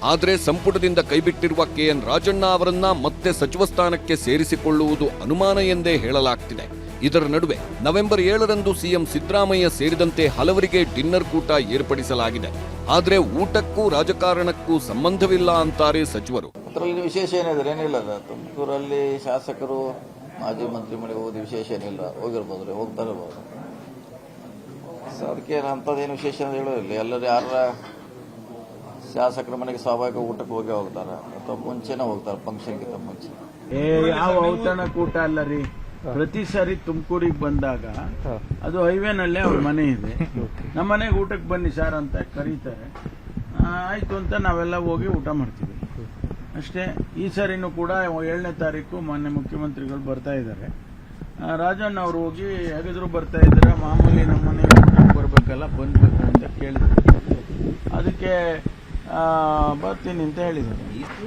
ಆದರೆ ಸಂಪುಟದಿಂದ ಕೈಬಿಟ್ಟಿರುವ ಕೆಎನ್ ರಾಜಣ್ಣ ಅವರನ್ನ ಮತ್ತೆ ಸಚಿವ ಸ್ಥಾನಕ್ಕೆ ಸೇರಿಸಿಕೊಳ್ಳುವುದು ಅನುಮಾನ ಎಂದೇ ಹೇಳಲಾಗ್ತಿದೆ. ಇದರ ನಡುವೆ ನವೆಂಬರ್ ಏಳರಂದು ಸಿಎಂ ಸಿದ್ದರಾಮಯ್ಯ ಸೇರಿದಂತೆ ಹಲವರಿಗೆ ಡಿನ್ನರ್ ಕೂಟ ಏರ್ಪಡಿಸಲಾಗಿದೆ. ಆದರೆ ಊಟಕ್ಕೂ ರಾಜಕಾರಣಕ್ಕೂ ಸಂಬಂಧವಿಲ್ಲ ಅಂತಾರೆ ಸಚಿವರು. ಅದರಲ್ಲಿ ವಿಶೇಷ ಏನಿದ್ರೆ ಏನಿಲ್ಲ ತುಮಕೂರಲ್ಲಿ ಶಾಸಕರು, ಮಾಜಿ ಮಂತ್ರಿ ಮಳೆ ಹೋಗೋದು ವಿಶೇಷ ಏನಿಲ್ಲ. ಹೋಗಿರ್ಬೋದು ಹೋಗ್ತಾ ಇರ್ಬೋದು. ಅದಕ್ಕೆ ಅಂಥದ್ದೇನು ವಿಶೇಷ ಹೇಳೋದಿಲ್ಲ. ಎಲ್ಲರೂ ಯಾರ ಶಾಸಕರ ಮನೆಗೆ ಸ್ವಾಭಾವಿಕ ಊಟಕ್ಕೆ ಹೋಗಿ ಹೋಗ್ತಾರೆ. ಅಥವಾ ಮುಂಚೆನೇ ಹೋಗ್ತಾರೆ ಫಂಕ್ಷನ್ಗಿಂತ ಮುಂಚೆ. ಏ ಯಾವ ಔತಣ ಕೂಟ ಅಲ್ಲ ರೀ. ಪ್ರತಿ ಸಾರಿ ತುಮಕೂರಿಗೆ ಬಂದಾಗ ಅದು ಹೈವೇನಲ್ಲೇ ಅವ್ರ ಮನೆ ಇದೆ. ನಮ್ಮ ಮನೆಗೆ ಊಟಕ್ಕೆ ಬನ್ನಿ ಸರ್ ಅಂತ ಕರೀತಾರೆ. ಆ, ಆಯ್ತು ಅಂತ ನಾವೆಲ್ಲ ಹೋಗಿ ಊಟ ಮಾಡ್ತೀವಿ. ಅಷ್ಟೇ ಈ ಸಾರಿನೂ ಕೂಡ ಏಳನೇ ತಾರೀಕು ಮಾನ್ಯ ಮುಖ್ಯಮಂತ್ರಿಗಳು ಬರ್ತಾ ಇದ್ದಾರೆ. ಆ, ರಾಜಣ್ಣ ಅವರು ಹೋಗಿ ಹೇಗಿದ್ರು ಬರ್ತಾ ಇದ್ದಾರೆ? ಮಾಮೂಲಿ ನಮ್ಮ ಮನೆಗೆ ಬರ್ಬೇಕಲ್ಲ ಬರಬೇಕಲ್ಲ ಬಂದ್ಬೇಕು ಅಂತ ಕೇಳಿದ್ರು ಅದಕ್ಕೆ ಬರ್ತೀನಿ ಅಂತ ಹೇಳಿದ್ದಾರೆ.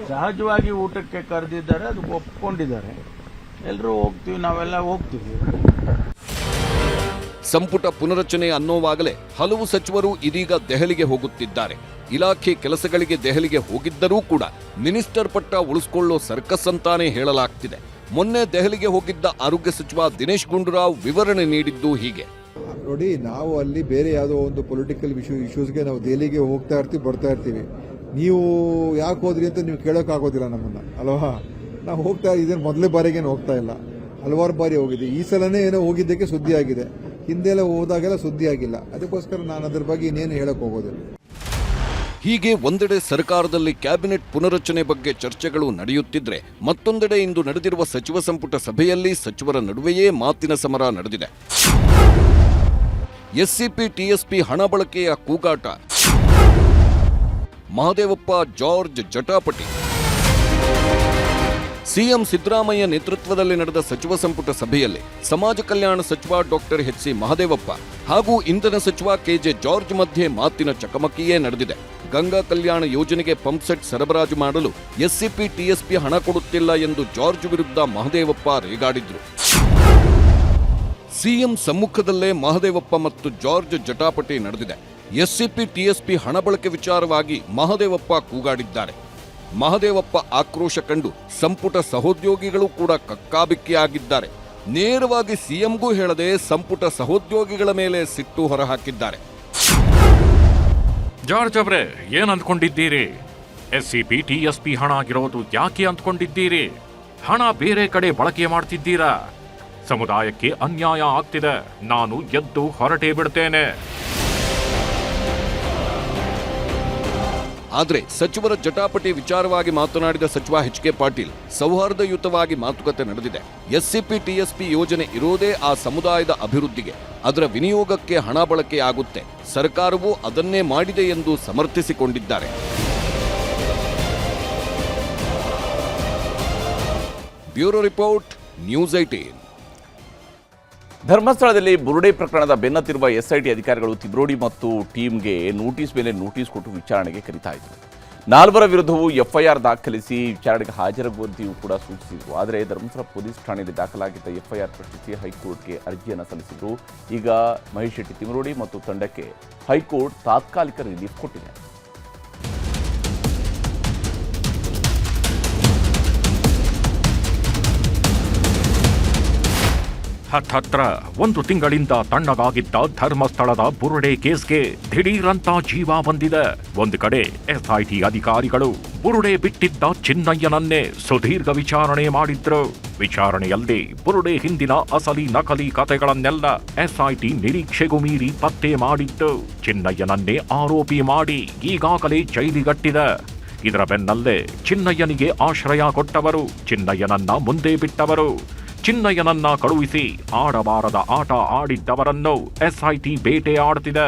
ಸಹಜವಾಗಿ ಊಟಕ್ಕೆ ಕರೆದಿದ್ದಾರೆ, ಅದು ಒಪ್ಕೊಂಡಿದ್ದಾರೆ. ಎಲ್ಲರೂ ಹೋಗ್ತೀವಿ, ನಾವೆಲ್ಲ ಹೋಗ್ತೀವಿ. ಸಂಪುಟ ಪುನರಚನೆ ಅನ್ನೋವಾಗಲೇ ಹಲವು ಸಚಿವರು ಇದೀಗ ದೆಹಲಿಗೆ ಹೋಗುತ್ತಿದ್ದಾರೆ. ಇಲಾಖೆ ಕೆಲಸಗಳಿಗೆ ದೆಹಲಿಗೆ ಹೋಗಿದ್ದರೂ ಕೂಡ ಮಿನಿಸ್ಟರ್ ಪಟ್ಟ ಉಳಿಸ್ಕೊಳ್ಳೋ ಸರ್ಕಸ್ ಅಂತಾನೆ ಹೇಳಲಾಗ್ತಿದೆ. ಮೊನ್ನೆ ದೆಹಲಿಗೆ ಹೋಗಿದ್ದ ಆರೋಗ್ಯ ಸಚಿವ ದಿನೇಶ್ ಗುಂಡೂರಾವ್ ವಿವರಣೆ ನೀಡಿದ್ದು ಹೀಗೆ. ನೋಡಿ, ನಾವು ಅಲ್ಲಿ ಬೇರೆ ಯಾವುದೋ ಒಂದು ಪೊಲಿಟಿಕಲ್ ಇಶ್ಯೂ ಇಶ್ಯೂಸ್ಗೆ ನಾವು ದೆಹಲಿಗೆ ಹೋಗ್ತಾ ಇರ್ತೀವಿ, ಬರ್ತಾ ಇರ್ತೀವಿ. ನೀವು ಯಾಕೆ ಹೋದ್ರಿ ಅಂತ ನೀವು ಕೇಳೋಕ್ಕಾಗೋದಿಲ್ಲ ನಮ್ಮನ್ನ, ಅಲ್ವಾ? ನಾವು ಹೋಗ್ತಾ ಇದೇನು ಮೊದಲೇ ಬಾರಿಗೇನು ಹೋಗ್ತಾ ಇಲ್ಲ. ಹಲವಾರು ಬಾರಿ ಹೋಗಿದೆ. ಈ ಸಲನೇ ಏನೋ ಹೋಗಿದ್ದಕ್ಕೆ ಸುದ್ದಿ ಆಗಿದೆ. ಹಿಂದೆಲ್ಲ ಹೋದಾಗೆಲ್ಲ ಸುದ್ದಿ ಆಗಿಲ್ಲ. ಅದಕ್ಕೋಸ್ಕರ ನಾನು ಅದ್ರ ಬಗ್ಗೆ ಇನ್ನೇನು ಹೇಳಕ್ ಹೋಗೋದಿಲ್ಲ. ಹೀಗೆ ಒಂದೆಡೆ ಸರ್ಕಾರದಲ್ಲಿ ಕ್ಯಾಬಿನೆಟ್ ಪುನರಚನೆ ಬಗ್ಗೆ ಚರ್ಚೆಗಳು ನಡೆಯುತ್ತಿದ್ರೆ ಮತ್ತೊಂದೆಡೆ ಇಂದು ನಡೆದಿರುವ ಸಚಿವ ಸಂಪುಟ ಸಭೆಯಲ್ಲಿ ಸಚಿವರ ನಡುವೆಯೇ ಮಾತಿನ ಸಮರ ನಡೆದಿದೆ. ಎಸ್ಸಿಪಿ, ಟಿಎಸ್ಪಿ ಹಣ ಬಳಕೆಯ ಕೂಗಾಟ. ಮಹದೇವಪ್ಪ, ಜಾರ್ಜ್ ಜಟಾಪಟಿ. ಸಿಎಂ ಸಿದ್ದರಾಮಯ್ಯ ನೇತೃತ್ವದಲ್ಲಿ ನಡೆದ ಸಚಿವ ಸಂಪುಟ ಸಭೆಯಲ್ಲಿ ಸಮಾಜ ಕಲ್ಯಾಣ ಸಚಿವ ಡಾಕ್ಟರ್ ಎಚ್ ಸಿ ಮಹದೇವಪ್ಪ ಹಾಗೂ ಇಂಧನ ಸಚಿವ ಕೆಜೆ ಜಾರ್ಜ್ ಮಧ್ಯೆ ಮಾತಿನ ಚಕಮಕಿಯೇ ನಡೆದಿದೆ. ಗಂಗಾ ಕಲ್ಯಾಣ ಯೋಜನೆಗೆ ಪಂಪ್ಸೆಟ್ ಸರಬರಾಜು ಮಾಡಲು ಎಸ್ಸಿಪಿ, ಟಿಎಸ್ಪಿ ಹಣ ಕೊಡುತ್ತಿಲ್ಲ ಎಂದು ಜಾರ್ಜ್ ವಿರುದ್ಧ ಮಹದೇವಪ್ಪ ರೇಗಾಡಿದ್ರು. ಸಿಎಂ ಸಮ್ಮುಖದಲ್ಲೇ ಮಹದೇವಪ್ಪ ಮತ್ತು ಜಾರ್ಜ್ ಜಟಾಪಟಿ ನಡೆದಿದೆ. ಎಸ್ಸಿಪಿ ಟಿಎಸ್ಪಿ ಹಣ ಬಳಕೆ ವಿಚಾರವಾಗಿ ಮಹದೇವಪ್ಪ ಕೂಗಾಡಿದ್ದಾರೆ. ಮಹದೇವಪ್ಪ ಆಕ್ರೋಶ ಕಂಡು ಸಂಪುಟ ಸಹೋದ್ಯೋಗಿಗಳು ಕೂಡ ಕಕ್ಕಾಬಿಕ್ಕಿಯಾಗಿದ್ದಾರೆ. ನೇರವಾಗಿ ಸಿಎಂಗೂ ಹೇಳದೆ ಸಂಪುಟ ಸಹೋದ್ಯೋಗಿಗಳ ಮೇಲೆ ಸಿಟ್ಟು ಹೊರಹಾಕಿದ್ದಾರೆ. ಜಾರ್ಜ್ ಅವರೇ, ಏನ್ ಅಂದ್ಕೊಂಡಿದ್ದೀರಿ? S C P, T S P ಹಣ ಆಗಿರೋದು ಯಾಕೆ ಅಂದ್ಕೊಂಡಿದ್ದೀರಿ? ಹಣ ಬೇರೆ ಕಡೆ ಬಳಕೆ ಮಾಡ್ತಿದ್ದೀರಾ? ಸಮುದಾಯಕ್ಕೆ ಅನ್ಯಾಯ ಆಗ್ತಿದೆ. ನಾನು ಎದ್ದು ಹೊರಟೇ ಬಿಡ್ತೇನೆ. ಆದರೆ ಸಚಿವರ ಜಟಾಪಟಿ ವಿಚಾರವಾಗಿ ಮಾತನಾಡಿದ ಸಚಿವ ಎಚ್ ಕೆ ಪಾಟೀಲ್, ಸೌಹಾರ್ದಯುತವಾಗಿ ಮಾತುಕತೆ ನಡೆದಿದೆ. ಎಸ್ಸಿಪಿ, ಟಿಎಸ್ಪಿ ಯೋಜನೆ ಇರೋದೇ ಆ ಸಮುದಾಯದ ಅಭಿವೃದ್ಧಿಗೆ. ಅದರ ವಿನಿಯೋಗಕ್ಕೆ ಹಣ ಬಳಕೆಯಾಗುತ್ತೆ ಸರ್ಕಾರವು ಅದನ್ನೇ ಮಾಡಿದೆ ಎಂದು ಸಮರ್ಥಿಸಿಕೊಂಡಿದ್ದಾರೆ. ಬ್ಯೂರೋ ರಿಪೋರ್ಟ್, ನ್ಯೂಸ್ ಐಟೀನ್ ಧರ್ಮಸ್ಥಳದಲ್ಲಿ ಬುರುಡೆ ಪ್ರಕರಣದ ಬೆನ್ನತ್ತಿರುವ ಎಸ್ಐಟಿ ಅಧಿಕಾರಿಗಳು ತಿಬ್ರೋಡಿ ಮತ್ತು ಟೀಮ್ಗೆ ನೋಟಿಸ್ ಮೇಲೆ ನೋಟಿಸ್ ಕೊಟ್ಟು ವಿಚಾರಣೆಗೆ ಕರೀತಾ ಇದ್ರು ನಾಲ್ವರ ವಿರುದ್ಧವೂ ಎಫ್ಐಆರ್ ದಾಖಲಿಸಿ ವಿಚಾರಣೆಗೆ ಹಾಜರಾಗುವಂತೆಯೂ ಕೂಡ ಸೂಚಿಸಿದ್ರು. ಆದರೆ ಧರ್ಮಸ್ಥಳ ಪೊಲೀಸ್ ಠಾಣೆಯಲ್ಲಿ ದಾಖಲಾಗಿದ್ದ ಎಫ್ಐಆರ್ ಪ್ರಶ್ನಿಸಿ ಹೈಕೋರ್ಟ್ಗೆ ಅರ್ಜಿಯನ್ನು ಸಲ್ಲಿಸಿದ್ರು. ಈಗ ಮಹೇಶ್ ಶೆಟ್ಟಿ, ತಿಮರೋಡಿ ಮತ್ತು ತಂಡಕ್ಕೆ ಹೈಕೋರ್ಟ್ ತಾತ್ಕಾಲಿಕ ರಿಲೀಫ್ ಕೊಟ್ಟಿದೆ. ಹತ್ತತ್ರ ಒಂದು ತಿಂಗಳಿಂದ ತಣ್ಣಗಾಗಿದ್ದ ಧರ್ಮಸ್ಥಳದ ಬುರುಡೆ ಕೇಸ್ಗೆ ದಿಢೀರಂತ ಜೀವ ಬಂದಿದೆ. ಒಂದು ಕಡೆ ಎಸ್ಐಟಿ ಅಧಿಕಾರಿಗಳು ಬುರುಡೆ ಬಿಟ್ಟಿದ್ದ ಚಿನ್ನಯ್ಯನನ್ನೇ ಸುದೀರ್ಘ ವಿಚಾರಣೆ ಮಾಡಿದ್ರು. ವಿಚಾರಣೆಯಲ್ಲಿ ಬುರುಡೆ ಹಿಂದಿನ ಅಸಲಿ ನಕಲಿ ಕತೆಗಳನ್ನೆಲ್ಲ ಎಸ್ಐಟಿ ನಿರೀಕ್ಷೆಗೂ ಮೀರಿ ಪತ್ತೆ ಮಾಡಿದ್ದು ಚಿನ್ನಯ್ಯನನ್ನೇ ಆರೋಪಿ ಮಾಡಿ ಈಗಾಗಲೇ ಜೈಲಿಗಟ್ಟಿದೆ. ಇದರ ಬೆನ್ನಲ್ಲೇ ಚಿನ್ನಯ್ಯನಿಗೆ ಆಶ್ರಯ ಕೊಟ್ಟವರು, ಚಿನ್ನಯ್ಯನನ್ನ ಮುಂದೆ ಬಿಟ್ಟವರು. ಚಿನ್ನಯ್ಯನನ್ನ ಕಳುಹಿಸಿ ಆಡಬಾರದ ಆಟ ಆಡಿದ್ದವರನ್ನು ಎಸ್ಐಟಿ ಬೇಟೆ ಆಡುತ್ತಿದೆ.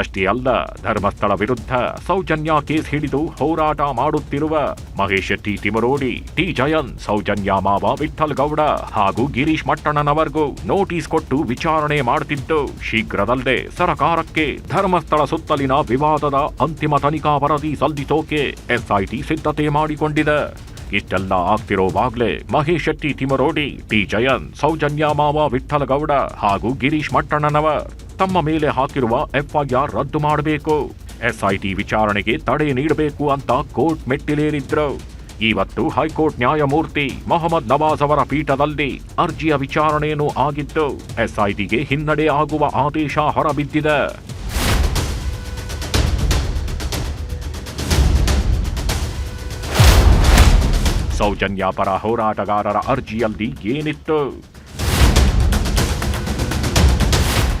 ಅಷ್ಟೇ ಅಲ್ಲ, ಧರ್ಮಸ್ಥಳ ವಿರುದ್ಧ ಸೌಜನ್ಯ ಕೇಸ್ ಹಿಡಿದು ಹೋರಾಟ ಮಾಡುತ್ತಿರುವ ಮಹೇಶ್ ಟಿ ತಿಮರೋಡಿ, ಟಿ ಜಯನ್, ಸೌಜನ್ಯ ಮಾವ ವಿಠಲ್ ಗೌಡ ಹಾಗೂ ಗಿರೀಶ್ ಮಟ್ಟಣ್ಣನವರ್ಗೂ ನೋಟಿಸ್ ಕೊಟ್ಟು ವಿಚಾರಣೆ ಮಾಡುತ್ತಿದ್ದು ಶೀಘ್ರದಲ್ಲೇ ಸರಕಾರಕ್ಕೆ ಧರ್ಮಸ್ಥಳ ಸುತ್ತಲಿನ ವಿವಾದದ ಅಂತಿಮ ತನಿಖಾ ವರದಿ ಸಲ್ಲಿಸೋಕೆ ಎಸ್ಐಟಿ ಸಿದ್ಧತೆ ಮಾಡಿಕೊಂಡಿದೆ. ಇಷ್ಟೆಲ್ಲ ಆಗ್ತಿರೋವಾಗ್ಲೇ ಮಹೇಶ್ ಶೆಟ್ಟಿ ತಿಮರೋಡಿ, ಟಿ ಜಯನ್ ಸೌಜನ್ಯ ಮಾವ ವಿಠಲಗೌಡ ಹಾಗೂ ಗಿರೀಶ್ ಮಟ್ಟಣ್ಣನವ ತಮ್ಮ ಮೇಲೆ ಹಾಕಿರುವ ಎಫ್ಐಆರ್ ರದ್ದು ಮಾಡಬೇಕು. ಎಸ್ಐಟಿ ವಿಚಾರಣೆಗೆ ತಡೆ ನೀಡಬೇಕು ಅಂತ ಕೋರ್ಟ್ ಮೆಟ್ಟಿಲೇರಿದ್ರು. ಇವತ್ತು ಹೈಕೋರ್ಟ್ ನ್ಯಾಯಮೂರ್ತಿ ಮೊಹಮ್ಮದ್ ನವಾಜ್ ಅವರ ಪೀಠದಲ್ಲಿ ಅರ್ಜಿಯ ವಿಚಾರಣೆಯನ್ನು ಆಗಿದ್ದು ಎಸ್ಐಟಿಗೆ ಹಿನ್ನಡೆ ಆಗುವ ಆದೇಶ ಹೊರಬಿದ್ದಿದೆ. ಸೌಜನ್ಯ ಪರ ಹೋರಾಟಗಾರರ ಅರ್ಜಿಯಲ್ಲಿ ಏನಿತ್ತು?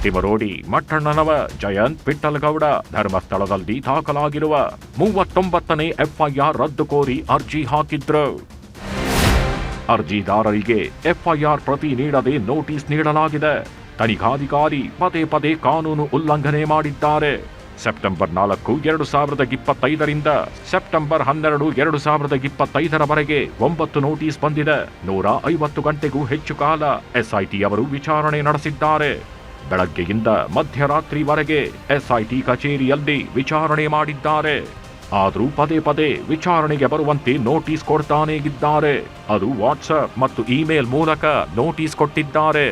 ತಿಮರೋಡಿ ಮಟ್ಟಣ್ಣನವ ಜಯಂತ್ ಪಿಟ್ಟಲ್ಗೌಡ ಧರ್ಮಸ್ಥಳದಲ್ಲಿ ದಾಖಲಾಗಿರುವ ಮೂವತ್ತೊಂಬತ್ತನೇ ಎಫ್ಐಆರ್ ರದ್ದು ಕೋರಿ ಅರ್ಜಿ ಹಾಕಿದ್ರು. ಅರ್ಜಿದಾರರಿಗೆ ಎಫ್ಐಆರ್ ಪ್ರತಿ ನೀಡದೆ ನೋಟಿಸ್ ನೀಡಲಾಗಿದೆ. ತನಿಖಾಧಿಕಾರಿ ಪದೇ ಪದೇ ಕಾನೂನು ಉಲ್ಲಂಘನೆ ಮಾಡಿದ್ದಾರೆ. ಸೆಪ್ಟೆಂಬರ್ ನಾಲ್ಕು, ಎರಡು ಸಾವಿರದ ಇಪ್ಪತ್ತೈದರಿಂದ ಸೆಪ್ಟೆಂಬರ್ ಹನ್ನೆರಡು, ಎರಡು ಸಾವಿರದ ಇಪ್ಪತ್ತೈದರವರೆಗೆ ಒಂಬತ್ತು ನೋಟಿಸ್ ಬಂದಿದೆ. ನೂರ ಐವತ್ತು ಗಂಟೆಗೂ ಹೆಚ್ಚು ಕಾಲ ಎಸ್ಐಟಿ ಅವರು ವಿಚಾರಣೆ ನಡೆಸಿದ್ದಾರೆ. ಬೆಳಗ್ಗೆಯಿಂದ ಮಧ್ಯರಾತ್ರಿವರೆಗೆ ಎಸ್ಐಟಿ ಕಚೇರಿಯಲ್ಲಿ ವಿಚಾರಣೆ ಮಾಡಿದ್ದಾರೆ. ಆದರೂ ಪದೇ ಪದೇ ವಿಚಾರಣೆಗೆ ಬರುವಂತೆ ನೋಟಿಸ್ ಕೊಡ್ತಾನೇ ಇದ್ದಾರೆ. ಅದು ವಾಟ್ಸಪ್ ಮತ್ತು ಇಮೇಲ್ ಮೂಲಕ ನೋಟಿಸ್ ಕೊಟ್ಟಿದ್ದಾರೆ.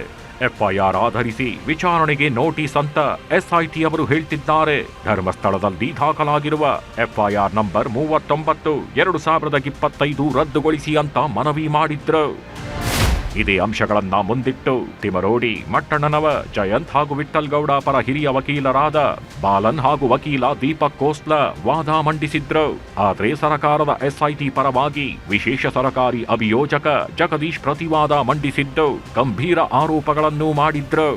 ಎಫ್ಐಆರ್ ಆಧರಿಸಿ ವಿಚಾರಣೆಗೆ ನೋಟಿಸ್ ಅಂತ ಎಸ್ಐಟಿ ಅವರು ಹೇಳ್ತಿದ್ದಾರೆ. ಧರ್ಮಸ್ಥಳದಲ್ಲಿ ದಾಖಲಾಗಿರುವ ಎಫ್ಐಆರ್ ನಂಬರ್ ಮೂವತ್ತೊಂಬತ್ತು, ಎರಡು ಸಾವಿರದ ಇಪ್ಪತ್ತೈದು ರದ್ದುಗೊಳಿಸಿ ಅಂತ ಮನವಿ ಮಾಡಿದ್ರು. ಇದೇ ಅಂಶಗಳನ್ನ ಮುಂದಿಟ್ಟು ತಿಮರೋಡಿ, ಮಟ್ಟಣ್ಣನವ, ಜಯಂತ್ ಹಾಗೂ ವಿಠಲ್ ಗೌಡ ಪರ ಹಿರಿಯ ವಕೀಲರಾದ ಬಾಲನ್ ಹಾಗೂ ವಕೀಲ ದೀಪಕ್ ಕೋಸ್ಲ ವಾದ ಮಂಡಿಸಿದ್ರು. ಆದರೆ ಸರಕಾರದ ಎಸ್ಐಟಿ ಪರವಾಗಿ ವಿಶೇಷ ಸರಕಾರಿ ಅಭಿಯೋಜಕ ಜಗದೀಶ್ ಪ್ರತಿವಾದ ಮಂಡಿಸಿದ್ದು ಗಂಭೀರ ಆರೋಪಗಳನ್ನು ಮಾಡಿದ್ರು.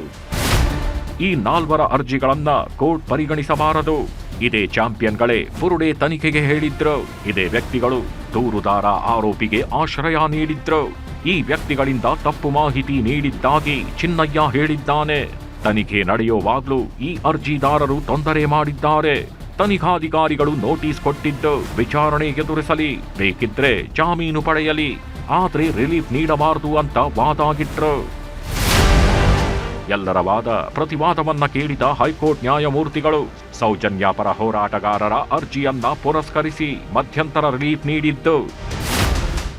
ಈ ನಾಲ್ವರ ಅರ್ಜಿಗಳನ್ನ ಕೋರ್ಟ್ ಪರಿಗಣಿಸಬಾರದು. ಇದೇ ಚಾಂಪಿಯನ್ಗಳೇ ಬುರುಡೆ ತನಿಖೆಗೆ ಹೇಳಿದ್ರು. ಇದೇ ವ್ಯಕ್ತಿಗಳು ದೂರುದಾರ ಆರೋಪಿಗೆ ಆಶ್ರಯ ನೀಡಿದ್ರು. ಈ ವ್ಯಕ್ತಿಗಳಿಂದ ತಪ್ಪು ಮಾಹಿತಿ ನೀಡಿದ್ದಾಗಿ ಚಿನ್ನಯ್ಯ ಹೇಳಿದ್ದಾನೆ. ತನಿಖೆ ನಡೆಯುವಾಗ್ಲೂ ಈ ಅರ್ಜಿದಾರರು ತೊಂದರೆ ಮಾಡಿದ್ದಾರೆ. ತನಿಖಾಧಿಕಾರಿಗಳು ನೋಟಿಸ್ ಕೊಟ್ಟಿದ್ದು ವಿಚಾರಣೆ ಎದುರಿಸಲಿ, ಬೇಕಿದ್ರೆ ಜಾಮೀನು ಪಡೆಯಲಿ, ಆದರೆ ರಿಲೀಫ್ ನೀಡಬಾರದು ಅಂತ ವಾದಾಗಿಟ್ರು ಎಲ್ಲರ ವಾದ, ಪ್ರತಿವಾದವನ್ನ ಕೇಳಿದ ಹೈಕೋರ್ಟ್ ನ್ಯಾಯಮೂರ್ತಿಗಳು, ಸೌಜನ್ಯ ಪರ ಹೋರಾಟಗಾರರ ಅರ್ಜಿಯನ್ನ ಪುರಸ್ಕರಿಸಿ ಮಧ್ಯಂತರ ರಿಲೀಫ್ ನೀಡಿದ್ದು.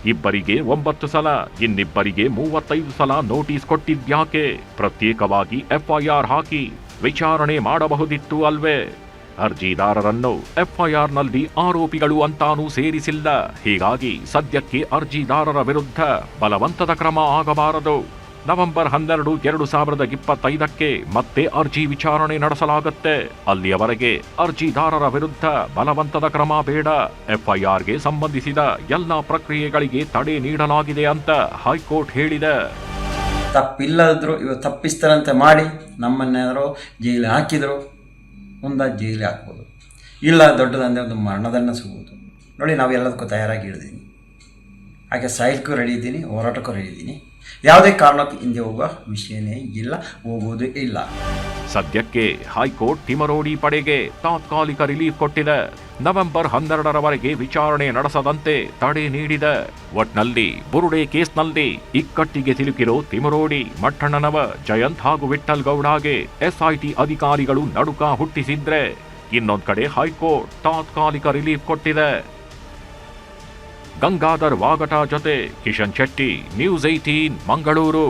ಇಬ್ಬರಿಗೆ ಒಂಬತ್ತು ಸಲ, ಇನ್ನಿಬ್ಬರಿಗೆ ಮೂವತ್ತೈದು ಸಲ ನೋಟಿಸ್ ಕೊಟ್ಟಿದ್ಯಾಕೆ ಪ್ರತ್ಯೇಕವಾಗಿ ಎಫ್ಐಆರ್ ಹಾಕಿ ವಿಚಾರಣೆ ಮಾಡಬಹುದಿತ್ತು ಅಲ್ವೇ? ಅರ್ಜಿದಾರರನ್ನು ಎಫ್ಐಆರ್ನಲ್ಲಿ ಆರೋಪಿಗಳು ಅಂತಾನೂ ಸೇರಿಸಿಲ್ಲ. ಹೀಗಾಗಿ ಸದ್ಯಕ್ಕೆ ಅರ್ಜಿದಾರರ ವಿರುದ್ಧ ಬಲವಂತದ ಕ್ರಮ ಆಗಬಾರದು. ನವೆಂಬರ್ ಹನ್ನೆರಡು ಎರಡು ಸಾವಿರದ ಇಪ್ಪತ್ತೈದಕ್ಕೆ ಮತ್ತೆ ಅರ್ಜಿ ವಿಚಾರಣೆ ನಡೆಸಲಾಗುತ್ತೆ. ಅಲ್ಲಿಯವರೆಗೆ ಅರ್ಜಿದಾರರ ವಿರುದ್ಧ ಬಲವಂತದ ಕ್ರಮ ಬೇಡ. ಎಫ್ಐಆರ್ಗೆ ಸಂಬಂಧಿಸಿದ ಎಲ್ಲ ಪ್ರಕ್ರಿಯೆಗಳಿಗೆ ತಡೆ ನೀಡಲಾಗಿದೆ ಅಂತ ಹೈಕೋರ್ಟ್ ಹೇಳಿದೆ. ತಪ್ಪಿಲ್ಲದ್ರು ಇವರು ತಪ್ಪಿಸ್ತಾರಂತೆ ಮಾಡಿ, ನಮ್ಮನ್ನೇನಾದ್ರು ಜೈಲಿಗೆ ಹಾಕಿದ್ರು, ಮುಂದೆ ಜೈಲಿಗೆ ಹಾಕ್ಬೋದು. ಇಲ್ಲ ದೊಡ್ಡದಂದರೆ ಒಂದು ಮರಣದನ್ನ ಸಿಗ್ಬೋದು. ನೋಡಿ ನಾವು ಎಲ್ಲದಕ್ಕೂ ತಯಾರಾಗಿ ಇಳಿದೀನಿ ಹಾಗೆ ಸೈಲ್ಕು ರೆಡಿ ಇದ್ದೀನಿ, ಹೋರಾಟಕ್ಕೂ ರೆಡಿ ಇದ್ದೀನಿ. ಯಾವುದೇ ಕಾರಣಕ್ಕೂ ಹಿಂದೆ ಹೋಗುವ ವಿಷಯನೇ ಇಲ್ಲ, ಹೋಗುವುದೂ ಇಲ್ಲ. ಸದ್ಯಕ್ಕೆ ಹೈಕೋರ್ಟ್ ತಿಮರೋಡಿ ಪಡೆಗೆ ತಾತ್ಕಾಲಿಕ ರಿಲೀಫ್ ಕೊಟ್ಟಿದೆ ನವೆಂಬರ್ ಹನ್ನೆರಡರವರೆಗೆ ವಿಚಾರಣೆ ನಡೆಸದಂತೆ ತಡೆ ನೀಡಿದೆ ಒಟ್ನಲ್ಲಿ ಬುರುಡೆ ಕೇಸ್ನಲ್ಲಿ ಇಕ್ಕಟ್ಟಿಗೆ ಸಿಲುಕಿರೋ ತಿಮರೋಡಿ, ಮಠಣ್ಣನವ, ಜಯಂತ್ ಹಾಗೂ ವಿಠಲ್ ಗೌಡಾಗೆ ಎಸ್ಐಟಿ ಅಧಿಕಾರಿಗಳು ನಡುಕ ಹುಟ್ಟಿಸಿದ್ರೆ ಇನ್ನೊಂದ್ ಕಡೆ ಹೈಕೋರ್ಟ್ ತಾತ್ಕಾಲಿಕ ರಿಲೀಫ್ ಕೊಟ್ಟಿದೆ. ಗಂಗಾಧರ್ ವಾಗಟ ಜೊತೆ ಕಿಶನ್ ಶೆಟ್ಟಿ, ನ್ಯೂಸ್ ಏಟೀನ್ ಮಂಗಳೂರು.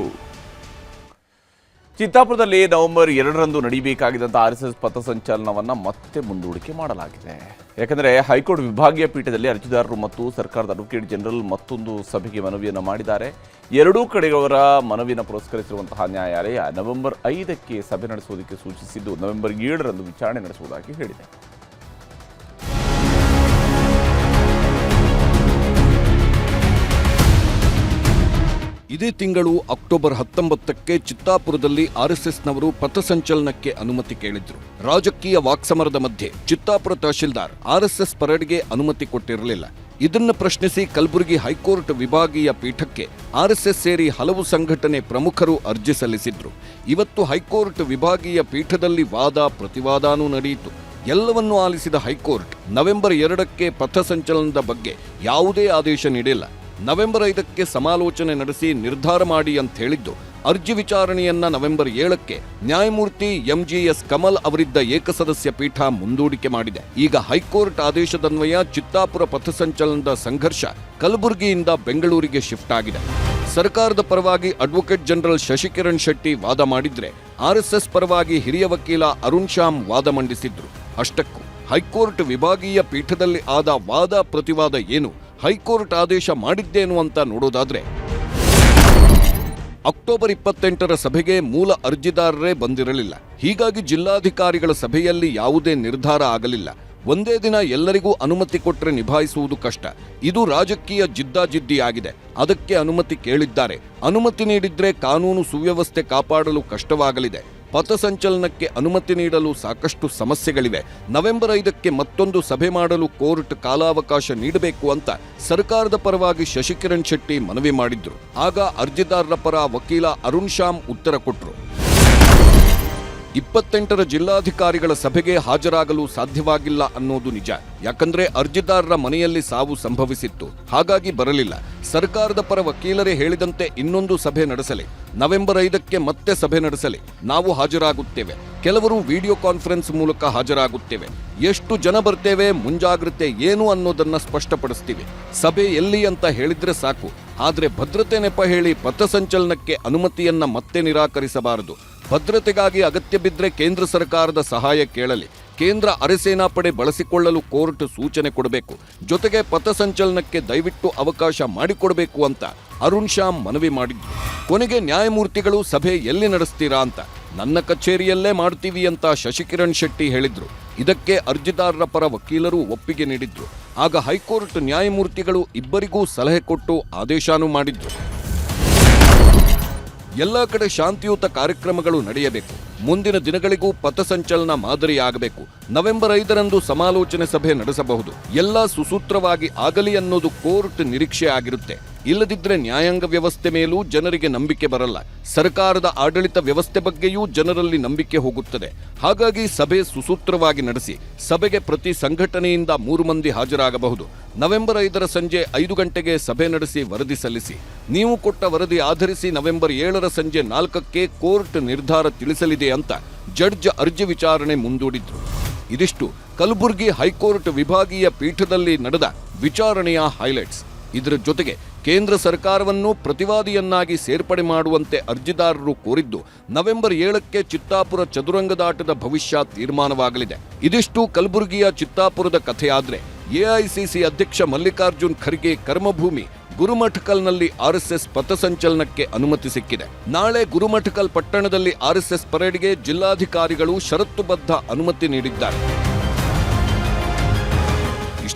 ಚಿತ್ತಾಪುರದಲ್ಲಿ ನವೆಂಬರ್ ಎರಡರಂದು ನಡೀಬೇಕಾಗಿದ್ದಂಥ ಆರ್ ಎಸ್ ಎಸ್ ಪಥಸಂಚಲನವನ್ನು ಮತ್ತೆ ಮುಂದೂಡಿಕೆ ಮಾಡಲಾಗಿದೆ. ಯಾಕಂದರೆ ಹೈಕೋರ್ಟ್ ವಿಭಾಗೀಯ ಪೀಠದಲ್ಲಿ ಅರ್ಜಿದಾರರು ಮತ್ತು ಸರ್ಕಾರದ ಅಡ್ವೊಕೇಟ್ ಜನರಲ್ ಮತ್ತೊಂದು ಸಭೆಗೆ ಮನವಿಯನ್ನು ಮಾಡಿದ್ದಾರೆ. ಎರಡೂ ಕಡೆಯವರ ಮನವಿಯನ್ನು ಪುರಸ್ಕರಿಸಿರುವಂತಹ ನ್ಯಾಯಾಲಯ ನವೆಂಬರ್ ಐದಕ್ಕೆ ಸಭೆ ನಡೆಸುವುದಕ್ಕೆ ಸೂಚಿಸಿದ್ದು ನವೆಂಬರ್ ಏಳರಂದು ವಿಚಾರಣೆ ನಡೆಸುವುದಾಗಿ ಹೇಳಿದೆ. ಇದೇ ತಿಂಗಳು ಅಕ್ಟೋಬರ್ ಹತ್ತೊಂಬತ್ತಕ್ಕೆ ಚಿತ್ತಾಪುರದಲ್ಲಿ ಆರ್ಎಸ್ಎಸ್ನವರು ಪಥಸಂಚಲನಕ್ಕೆ ಅನುಮತಿ ಕೇಳಿದ್ರು. ರಾಜಕೀಯ ವಾಕ್ಸಮರದ ಮಧ್ಯೆ ಚಿತ್ತಾಪುರ ತಹಶೀಲ್ದಾರ್ ಆರ್ಎಸ್ಎಸ್ ಪರೇಡ್ಗೆ ಅನುಮತಿ ಕೊಟ್ಟಿರಲಿಲ್ಲ. ಇದನ್ನು ಪ್ರಶ್ನಿಸಿ ಕಲಬುರಗಿ ಹೈಕೋರ್ಟ್ ವಿಭಾಗೀಯ ಪೀಠಕ್ಕೆ ಆರ್ಎಸ್ಎಸ್ ಸೇರಿ ಹಲವು ಸಂಘಟನೆ ಪ್ರಮುಖರು ಅರ್ಜಿ ಸಲ್ಲಿಸಿದ್ರು. ಇವತ್ತು ಹೈಕೋರ್ಟ್ ವಿಭಾಗೀಯ ಪೀಠದಲ್ಲಿ ವಾದ, ಪ್ರತಿವಾದನೂ ನಡೆಯಿತು. ಎಲ್ಲವನ್ನೂ ಆಲಿಸಿದ ಹೈಕೋರ್ಟ್ ನವೆಂಬರ್ ಎರಡಕ್ಕೆ ಪಥಸಂಚಲನದ ಬಗ್ಗೆ ಯಾವುದೇ ಆದೇಶ ನೀಡಿಲ್ಲ. ನವೆಂಬರ್ ಐದಕ್ಕೆ ಸಮಾಲೋಚನೆ ನಡೆಸಿ ನಿರ್ಧಾರ ಮಾಡಿ ಅಂತ ಹೇಳಿದ್ದು, ಅರ್ಜಿ ವಿಚಾರಣೆಯನ್ನ ನವೆಂಬರ್ ಏಳಕ್ಕೆ ನ್ಯಾಯಮೂರ್ತಿ ಎಂಜಿಎಸ್ ಕಮಲ್ ಅವರಿದ್ದ ಏಕಸದಸ್ಯ ಪೀಠ ಮುಂದೂಡಿಕೆ ಮಾಡಿದೆ. ಈಗ ಹೈಕೋರ್ಟ್ ಆದೇಶದನ್ವಯ ಚಿತ್ತಾಪುರ ಪಥಸಂಚಲನದ ಸಂಘರ್ಷ ಕಲಬುರಗಿಯಿಂದ ಬೆಂಗಳೂರಿಗೆ ಶಿಫ್ಟ್ ಆಗಿದೆ. ಸರ್ಕಾರದ ಪರವಾಗಿ ಅಡ್ವೊಕೇಟ್ ಜನರಲ್ ಶಶಿಕಿರಣ್ ಶೆಟ್ಟಿ ವಾದ ಮಾಡಿದ್ರೆ ಆರ್ಎಸ್ಎಸ್ ಪರವಾಗಿ ಹಿರಿಯ ವಕೀಲ ಅರುಣ್ ಶ್ಯಾಮ್ ವಾದ ಮಂಡಿಸಿದ್ರು. ಅಷ್ಟಕ್ಕೂ ಹೈಕೋರ್ಟ್ ವಿಭಾಗೀಯ ಪೀಠದಲ್ಲಿ ಆದ ವಾದ ಪ್ರತಿವಾದ ಏನು? ಹೈಕೋರ್ಟ್ ಆದೇಶ ಮಾಡಿದ್ದೇನು ಅಂತ ನೋಡೋದಾದ್ರೆ, ಅಕ್ಟೋಬರ್ ಇಪ್ಪತ್ತೆಂಟರ ಸಭೆಗೆ ಮೂಲ ಅರ್ಜಿದಾರರೇ ಬಂದಿರಲಿಲ್ಲ. ಹೀಗಾಗಿ ಜಿಲ್ಲಾಧಿಕಾರಿಗಳ ಸಭೆಯಲ್ಲಿ ಯಾವುದೇ ನಿರ್ಧಾರ ಆಗಲಿಲ್ಲ. ಒಂದೇ ದಿನ ಎಲ್ಲರಿಗೂ ಅನುಮತಿ ಕೊಟ್ಟರೆ ನಿಭಾಯಿಸುವುದು ಕಷ್ಟ. ಇದು ರಾಜಕೀಯ ಜಿದ್ದಾಜಿದ್ದಿಯಾಗಿದೆ. ಅದಕ್ಕೆ ಅನುಮತಿ ಕೇಳಿದ್ದಾರೆ. ಅನುಮತಿ ನೀಡಿದ್ರೆ ಕಾನೂನು ಸುವ್ಯವಸ್ಥೆ ಕಾಪಾಡಲು ಕಷ್ಟವಾಗಲಿದೆ. ಪಥಸಂಚಲನಕ್ಕೆ ಅನುಮತಿ ನೀಡಲು ಸಾಕಷ್ಟು ಸಮಸ್ಯೆಗಳಿವೆ. ನವೆಂಬರ್ ಐದಕ್ಕೆ ಮತ್ತೊಂದು ಸಭೆ ಮಾಡಲು ಕೋರ್ಟ್ ಕಾಲಾವಕಾಶ ನೀಡಬೇಕು ಅಂತ ಸರ್ಕಾರದ ಪರವಾಗಿ ಶಶಿಕಿರಣ್ ಶೆಟ್ಟಿ ಮನವಿ ಮಾಡಿದ್ರು. ಆಗ ಅರ್ಜಿದಾರರ ಪರ ವಕೀಲ ಅರುಣ್ ಶ್ಯಾಮ್ ಉತ್ತರ ಕೊಟ್ಟರು ಇಪ್ಪತ್ತೆಂಟರ ಜಿಲ್ಲಾಧಿಕಾರಿಗಳ ಸಭೆಗೆ ಹಾಜರಾಗಲು ಸಾಧ್ಯವಾಗಿಲ್ಲ ಅನ್ನೋದು ನಿಜ. ಯಾಕಂದ್ರೆ ಅರ್ಜಿದಾರರ ಮನೆಯಲ್ಲಿ ಸಾವು ಸಂಭವಿಸಿತ್ತು. ಹಾಗಾಗಿ ಬರಲಿಲ್ಲ. ಸರ್ಕಾರದ ಪರ ವಕೀಲರೇ ಹೇಳಿದಂತೆ ಇನ್ನೊಂದು ಸಭೆ ನಡೆಸಲಿ. ನವೆಂಬರ್ ಐದಕ್ಕೆ ಮತ್ತೆ ಸಭೆ ನಡೆಸಲಿ. ನಾವು ಹಾಜರಾಗುತ್ತೇವೆ. ಕೆಲವರು ವಿಡಿಯೋ ಕಾನ್ಫರೆನ್ಸ್ ಮೂಲಕ ಹಾಜರಾಗುತ್ತೇವೆ. ಎಷ್ಟು ಜನ ಬರ್ತೇವೆ, ಮುಂಜಾಗ್ರತೆ ಏನು ಅನ್ನೋದನ್ನ ಸ್ಪಷ್ಟಪಡಿಸ್ತೀವಿ. ಸಭೆ ಎಲ್ಲಿ ಅಂತ ಹೇಳಿದ್ರೆ ಸಾಕು. ಆದ್ರೆ ಭದ್ರತೆ ನೆಪ ಹೇಳಿ ಪಥಸಂಚಲನಕ್ಕೆ ಅನುಮತಿಯನ್ನ ಮತ್ತೆ ನಿರಾಕರಿಸಬಾರದು. ಭದ್ರತೆಗಾಗಿ ಅಗತ್ಯ ಬಿದ್ದರೆ ಕೇಂದ್ರ ಸರ್ಕಾರದ ಸಹಾಯ ಕೇಳಲಿ. ಕೇಂದ್ರ ಅರೆಸೇನಾ ಪಡೆ ಬಳಸಿಕೊಳ್ಳಲು ಕೋರ್ಟ್ ಸೂಚನೆ ಕೊಡಬೇಕು. ಜೊತೆಗೆ ಪಥಸಂಚಲನಕ್ಕೆ ದಯವಿಟ್ಟು ಅವಕಾಶ ಮಾಡಿಕೊಡಬೇಕು ಅಂತ ಅರುಣ್ ಶ್ಯಾಮ್ ಮನವಿ ಮಾಡಿದ್ರು. ಕೊನೆಗೆ ನ್ಯಾಯಮೂರ್ತಿಗಳು ಸಭೆ ಎಲ್ಲಿ ನಡೆಸ್ತೀರಾ ಅಂತ. ನನ್ನ ಕಚೇರಿಯಲ್ಲೇ ಮಾಡ್ತೀವಿ ಅಂತ ಶಶಿಕಿರಣ್ ಶೆಟ್ಟಿ ಹೇಳಿದ್ರು. ಇದಕ್ಕೆ ಅರ್ಜಿದಾರರ ಪರ ವಕೀಲರು ಒಪ್ಪಿಗೆ ನೀಡಿದ್ರು. ಆಗ ಹೈಕೋರ್ಟ್ ನ್ಯಾಯಮೂರ್ತಿಗಳು ಇಬ್ಬರಿಗೂ ಸಲಹೆ ಕೊಟ್ಟು ಆದೇಶನೂ ಮಾಡಿದ್ರು. ಎಲ್ಲ ಕಡೆ ಶಾಂತಿಯುತ ಕಾರ್ಯಕ್ರಮಗಳು ನಡೆಯಬೇಕು. ಮುಂದಿನ ದಿನಗಳಿಗೂ ಪಥಸಂಚಲನ ಮಾದರಿಯಾಗಬೇಕು. ನವೆಂಬರ್ ಐದರಂದು ಸಮಾಲೋಚನೆ ಸಭೆ ನಡೆಸಬಹುದು. ಎಲ್ಲ ಸುಸೂತ್ರವಾಗಿ ಆಗಲಿ ಅನ್ನೋದು ಕೋರ್ಟ್ ನಿರೀಕ್ಷೆ ಆಗಿರುತ್ತೆ. ಇಲ್ಲದಿದ್ರೆ ನ್ಯಾಯಾಂಗ ವ್ಯವಸ್ಥೆ ಮೇಲೂ ಜನರಿಗೆ ನಂಬಿಕೆ ಬರಲ್ಲ. ಸರ್ಕಾರದ ಆಡಳಿತ ವ್ಯವಸ್ಥೆ ಬಗ್ಗೆಯೂ ಜನರಲ್ಲಿ ನಂಬಿಕೆ ಹೋಗುತ್ತದೆ. ಹಾಗಾಗಿ ಸಭೆ ಸುಸೂತ್ರವಾಗಿ ನಡೆಸಿ, ಸಭೆಗೆ ಪ್ರತಿ ಸಂಘಟನೆಯಿಂದ ಮೂರು ಮಂದಿ ಹಾಜರಾಗಬಹುದು. ನವೆಂಬರ್ ಐದರ ಸಂಜೆ ಐದು ಗಂಟೆಗೆ ಸಭೆ ನಡೆಸಿ ವರದಿ ಸಲ್ಲಿಸಿ. ನೀವು ಕೊಟ್ಟ ವರದಿ ಆಧರಿಸಿ ನವೆಂಬರ್ ಏಳರ ಸಂಜೆ ನಾಲ್ಕಕ್ಕೆ ಕೋರ್ಟ್ ನಿರ್ಧಾರ ತಿಳಿಸಲಿದೆ ಅಂತ ಜಡ್ಜ್ ಅರ್ಜಿ ವಿಚಾರಣೆ ಮುಂದೂಡಿದ್ರು. ಇದಿಷ್ಟು. ಕಲಬುರಗಿ ಹೈಕೋರ್ಟ್ ವಿಭಾಗೀಯ ಪೀಠದಲ್ಲಿ ನಡೆದ ವಿಚಾರಣೆಯ ಹೈಲೈಟ್ಸ್. ಇದರ ಜೊತೆಗೆ ಕೇಂದ್ರ ಸರ್ಕಾರವನ್ನು ಪ್ರತಿವಾದಿಯನ್ನಾಗಿ ಸೇರ್ಪಡೆ ಮಾಡುವಂತೆ ಅರ್ಜಿದಾರರು ಕೋರಿದ್ದು, ನವೆಂಬರ್ ಏಳಕ್ಕೆ ಚಿತ್ತಾಪುರ ಚದುರಂಗದಾಟದ ಭವಿಷ್ಯ ತೀರ್ಮಾನವಾಗಲಿದೆ. ಇದಿಷ್ಟು ಕಲಬುರಗಿಯ ಚಿತ್ತಾಪುರದ ಕಥೆಯಾದ್ರೆ ಎಐಸಿಸಿ ಅಧ್ಯಕ್ಷ ಮಲ್ಲಿಕಾರ್ಜುನ್ ಖರ್ಗೆ ಕರ್ಮಭೂಮಿ ಗುರುಮಠಕಲ್ನಲ್ಲಿ ಆರ್ಎಸ್ಎಸ್ ಪಥಸಂಚಲನಕ್ಕೆ ಅನುಮತಿ ಸಿಕ್ಕಿದೆ. ನಾಳೆ ಗುರುಮಠಕಲ್ ಪಟ್ಟಣದಲ್ಲಿ ಆರ್ಎಸ್ಎಸ್ ಪರೇಡ್ಗೆ ಜಿಲ್ಲಾಧಿಕಾರಿಗಳು ಷರತ್ತುಬದ್ಧ ಅನುಮತಿ ನೀಡಿದ್ದಾರೆ.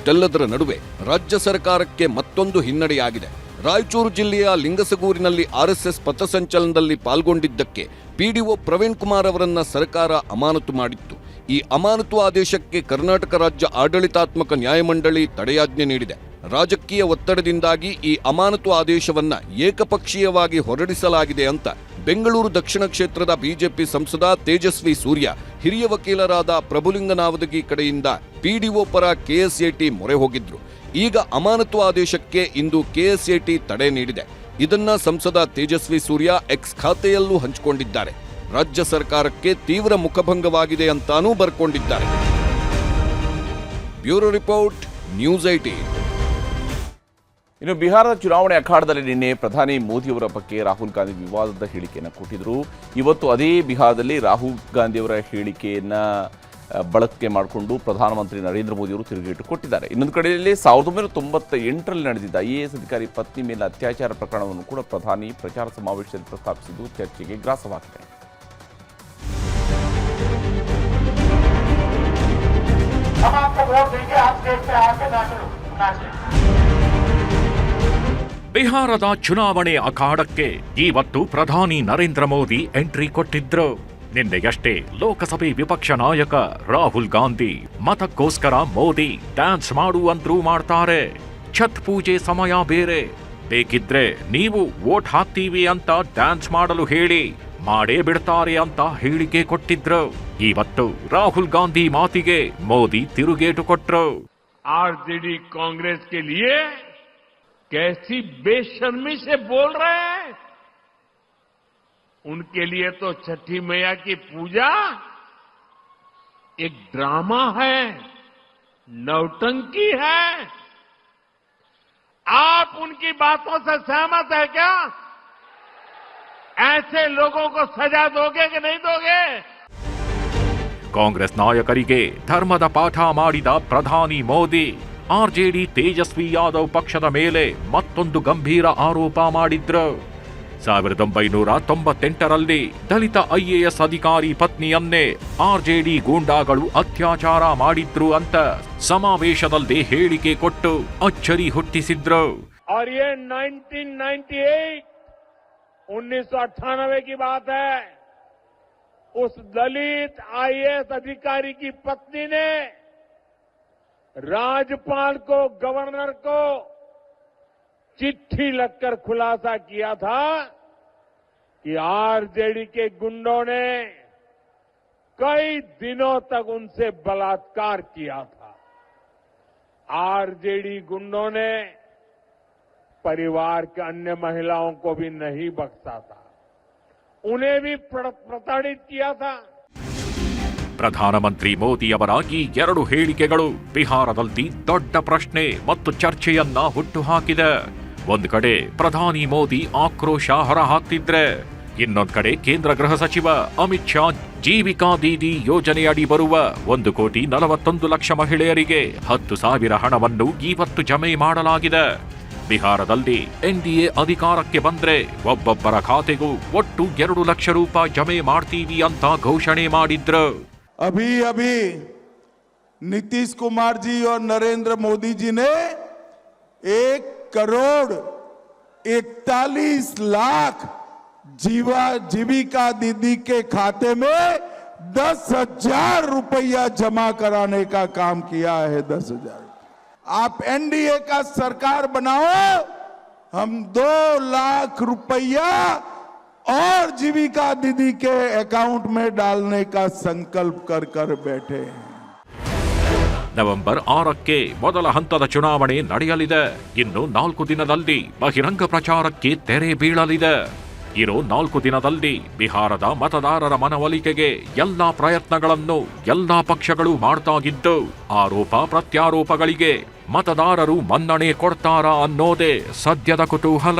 ಇಷ್ಟೆಲ್ಲದರ ನಡುವೆ ರಾಜ್ಯ ಸರ್ಕಾರಕ್ಕೆ ಮತ್ತೊಂದು ಹಿನ್ನಡೆಯಾಗಿದೆ. ರಾಯಚೂರು ಜಿಲ್ಲೆಯ ಲಿಂಗಸಗೂರಿನಲ್ಲಿ ಆರ್ಎಸ್ಎಸ್ ಪಥಸಂಚಲನದಲ್ಲಿ ಪಾಲ್ಗೊಂಡಿದ್ದಕ್ಕೆ ಪಿಡಿಒ ಪ್ರವೀಣ್ ಕುಮಾರ್ ಅವರನ್ನ ಸರ್ಕಾರ ಅಮಾನತು ಮಾಡಿತ್ತು. ಈ ಅಮಾನತು ಆದೇಶಕ್ಕೆ ಕರ್ನಾಟಕ ರಾಜ್ಯ ಆಡಳಿತಾತ್ಮಕ ನ್ಯಾಯಮಂಡಳಿ ತಡೆಯಾಜ್ಞೆ ನೀಡಿದೆ. ರಾಜಕೀಯ ಒತ್ತಡದಿಂದಾಗಿ ಈ ಅಮಾನತು ಆದೇಶವನ್ನ ಏಕಪಕ್ಷೀಯವಾಗಿ ಹೊರಡಿಸಲಾಗಿದೆ ಅಂತ ಬೆಂಗಳೂರು ದಕ್ಷಿಣ ಕ್ಷೇತ್ರದ ಬಿಜೆಪಿ ಸಂಸದ ತೇಜಸ್ವಿ ಸೂರ್ಯ, ಹಿರಿಯ ವಕೀಲರಾದ ಪ್ರಭುಲಿಂಗನಾವದಗಿ ಕಡೆಯಿಂದ ಪಿಡಿಒ ಪರ ಕೆಎಸ್ಎಟಿ ಮೊರೆ ಹೋಗಿದ್ರು. ಈಗ ಅಮಾನತು ಆದೇಶಕ್ಕೆ ಇಂದು ಕೆಎಸ್ಎಟಿ ತಡೆ ನೀಡಿದೆ. ಇದನ್ನ ಸಂಸದ ತೇಜಸ್ವಿ ಸೂರ್ಯ ಎಕ್ಸ್ ಖಾತೆಯಲ್ಲೂ ಹಂಚಿಕೊಂಡಿದ್ದಾರೆ. ರಾಜ್ಯ ಸರ್ಕಾರಕ್ಕೆ ತೀವ್ರ ಮುಖಭಂಗವಾಗಿದೆ ಅಂತಾನೂ ಬರ್ಕೊಂಡಿದ್ದಾರೆ. ಬ್ಯೂರೋ ರಿಪೋರ್ಟ್, ನ್ಯೂಸ್ ಐಟಿ ಇನ್ನು ಬಿಹಾರದ ಚುನಾವಣೆ ಅಖಾಡದಲ್ಲಿ ನಿನ್ನೆ ಪ್ರಧಾನಿ ಮೋದಿಯವರ ಬಗ್ಗೆ ರಾಹುಲ್ ಗಾಂಧಿ ವಿವಾದದ ಹೇಳಿಕೆಯನ್ನು ಕೊಟ್ಟಿದ್ರು ಇವತ್ತು ಅದೇ ಬಿಹಾರದಲ್ಲಿ ರಾಹುಲ್ ಗಾಂಧಿಯವರ ಹೇಳಿಕೆಯನ್ನ ಆ, ಬಳಕೆ ಮಾಡಿಕೊಂಡು ಪ್ರಧಾನಮಂತ್ರಿ ನರೇಂದ್ರ ಮೋದಿಯವರು ತಿರುಗೇಟು ಕೊಟ್ಟಿದ್ದಾರೆ ಇನ್ನೊಂದು ಕಡೆಯಲ್ಲಿ ಸಾವಿರದ ಒಂಬೈನೂರ ತೊಂಬತ್ತ ಎಂಟರಲ್ಲಿ ನಡೆದಿದ್ದ ಐ ಎ ಎಸ್ ಅಧಿಕಾರಿ ಪತ್ನಿ ಮೇಲೆ ಅತ್ಯಾಚಾರ ಪ್ರಕರಣವನ್ನು ಕೂಡ ಪ್ರಧಾನಿ ಪ್ರಚಾರ ಸಮಾವೇಶದಲ್ಲಿ ಪ್ರಸ್ತಾಪಿಸಿದ್ದು ಚರ್ಚೆಗೆ ಗ್ರಾಸವಾಗಿದೆ हम आपको वोट देंगे आप स्टेज पे आके नाचो नाचें ಬಿಹಾರದ ಚುನಾವಣೆ ಅಖಾಡಕ್ಕೆ ಇವತ್ತು ಪ್ರಧಾನಿ ನರೇಂದ್ರ ಮೋದಿ ಎಂಟ್ರಿ ಕೊಟ್ಟಿದ್ರು. ನಿನ್ನೆಯಷ್ಟೇ ಲೋಕಸಭೆ ವಿಪಕ್ಷ ನಾಯಕ ರಾಹುಲ್ ಗಾಂಧಿ ಮತಕ್ಕೋಸ್ಕರ ಮೋದಿ ಡ್ಯಾನ್ಸ್ ಮಾಡುವಂದ್ರೂ ಮಾಡ್ತಾರೆ. ಛತ್ ಪೂಜೆ ಸಮಯ ಬೇರೆ. ಬೇಕಿದ್ರೆ ನೀವು ವೋಟ್ ಹಾಕ್ತೀವಿ ಅಂತ ಡ್ಯಾನ್ಸ್ ಮಾಡಲು ಹೇಳಿ, ಮಾಡೇ ಬಿಡ್ತಾರೆ ಅಂತ ಹೇಳಿಕೆ ಕೊಟ್ಟಿದ್ರು. ಇವತ್ತು ರಾಹುಲ್ ಗಾಂಧಿ ಮಾತಿಗೆ ಮೋದಿ ತಿರುಗೇಟು ಕೊಟ್ರು. ಆರ್ ಜೆ ಡಿ ಕಾಂಗ್ರೆಸ್ कैसी बेशर्मी से बोल रहे हैं उनके लिए तो छठी मैया की पूजा एक ड्रामा है नौटंकी है आप उनकी बातों से सहमत है क्या ऐसे लोगों को सजा दोगे कि नहीं दोगे ಕಾಂಗ್ರೆಸ್ ನಾಯಕರಿಗೆ ಧರ್ಮದ ಪಾಠ ಮಾಡಿದ ಪ್ರಧಾನಿ ಮೋದಿ ಆರ್ಜೆಡಿ ತೇಜಸ್ವಿ ಯಾದವ್ ಪಕ್ಷದ ಮೇಲೆ ಮತ್ತೊಂದು ಗಂಭೀರ ಆರೋಪ ಮಾಡಿದ್ರು ಸಾವಿರದ ಒಂಬೈನೂರ ತೊಂಬತ್ತೆಂಟರಲ್ಲಿ ದಲಿತ ಐಎಎಸ್ ಅಧಿಕಾರಿ ಪತ್ನಿಯನ್ನೇ ಆರ್ಜೆಡಿ ಗೂಂಡಾಗಳು ಅತ್ಯಾಚಾರ ಮಾಡಿದ್ರು ಅಂತ ಸಮಾವೇಶದಲ್ಲಿ ಹೇಳಿಕೆ ಕೊಟ್ಟು ಅಚ್ಚರಿ ಹುಟ್ಟಿಸಿದ್ರು और ये 1998 1998 की बात है उस दलित आईएएस अधिकारी की पत्नी ने राज्यपाल को, गवर्नर को चिट्ठी लिखकर खुलासा किया था कि आरजेडी के गुंडों ने कई दिनों तक उनसे बलात्कार किया था। आरजेडी गुंडों ने परिवार के अन्य महिलाओं को भी नहीं बख्शा था। उन्हें भी प्रताड़ित किया था। ಪ್ರಧಾನಮಂತ್ರಿ ಮೋದಿಯವರಾಗಿ ಎರಡು ಹೇಳಿಕೆಗಳು. ಬಿಹಾರದಲ್ಲಿ ದೊಡ್ಡ ಪ್ರಶ್ನೆ ಮತ್ತು ಚರ್ಚೆಯನ್ನ ಹುಟ್ಟುಹಾಕಿದೆ. ಒಂದು ಕಡೆ ಪ್ರಧಾನಿ ಮೋದಿ ಆಕ್ರೋಶ ಹೊರಹಾಕ್ತಿದ್ರೆ, ಇನ್ನೊಂದು ಕಡೆ ಕೇಂದ್ರ ಗೃಹ ಸಚಿವ ಅಮಿತ್ ಶಾ ಜೀವಿಕಾ ದೀದಿ ಯೋಜನೆಯಡಿ ಬರುವ ಒಂದು ಕೋಟಿ ನಲವತ್ತೊಂದು ಲಕ್ಷ ಮಹಿಳೆಯರಿಗೆ ಹತ್ತು ಸಾವಿರ ಹಣವನ್ನು ಇವತ್ತು ಜಮೆ ಮಾಡಲಾಗಿದೆ. ಬಿಹಾರದಲ್ಲಿ ಎನ್ಡಿಎ ಅಧಿಕಾರಕ್ಕೆ ಬಂದ್ರೆ ಒಬ್ಬೊಬ್ಬರ ಖಾತೆಗೂ ಒಟ್ಟು ಎರಡು ಲಕ್ಷ ರೂಪಾಯಿ ಜಮೆ ಮಾಡ್ತೀವಿ ಅಂತ ಘೋಷಣೆ ಮಾಡಿದ್ರು. अभी अभी नीतीश कुमार जी और नरेंद्र मोदी जी ने एक करोड़ इकतालीस लाख जीवा, जीविका दीदी के खाते में दस हज़ार रुपया जमा कराने का काम किया है, दस हज़ार। आप एनडीए का सरकार बनाओ, हम दो लाख रुपया और जीविका दीदी के अकाउंट में डालने का संकल्प कर कर बैठे हैं ನವೆಂಬರ್ ಆರಕ್ಕೆ ಮೊದಲ ಹಂತದ ಚುನಾವಣೆ ನಡೆಯಲಿದೆ ಇನ್ನು ನಾಲ್ಕು ದಿನದಲ್ಲಿ ಬಹಿರಂಗ ಪ್ರಚಾರಕ್ಕೆ ತೆರೆ ಬೀಳಲಿದೆ ಇರೋ ನಾಲ್ಕು ದಿನದಲ್ಲಿ ಬಿಹಾರದ ಮತದಾರರ ಮನವೊಲಿಕೆಗೆ ಎಲ್ಲಾ ಪ್ರಯತ್ನಗಳನ್ನು ಎಲ್ಲಾ ಪಕ್ಷಗಳು ಮಾಡ್ತಾಗಿದ್ದು ಆರೋಪ ಪ್ರತ್ಯಾರೋಪಗಳಿಗೆ ಮತದಾರರು ಮನ್ನಣೆ ಕೊಡ್ತಾರಾ ಅನ್ನೋದೇ ಸದ್ಯದ ಕುತೂಹಲ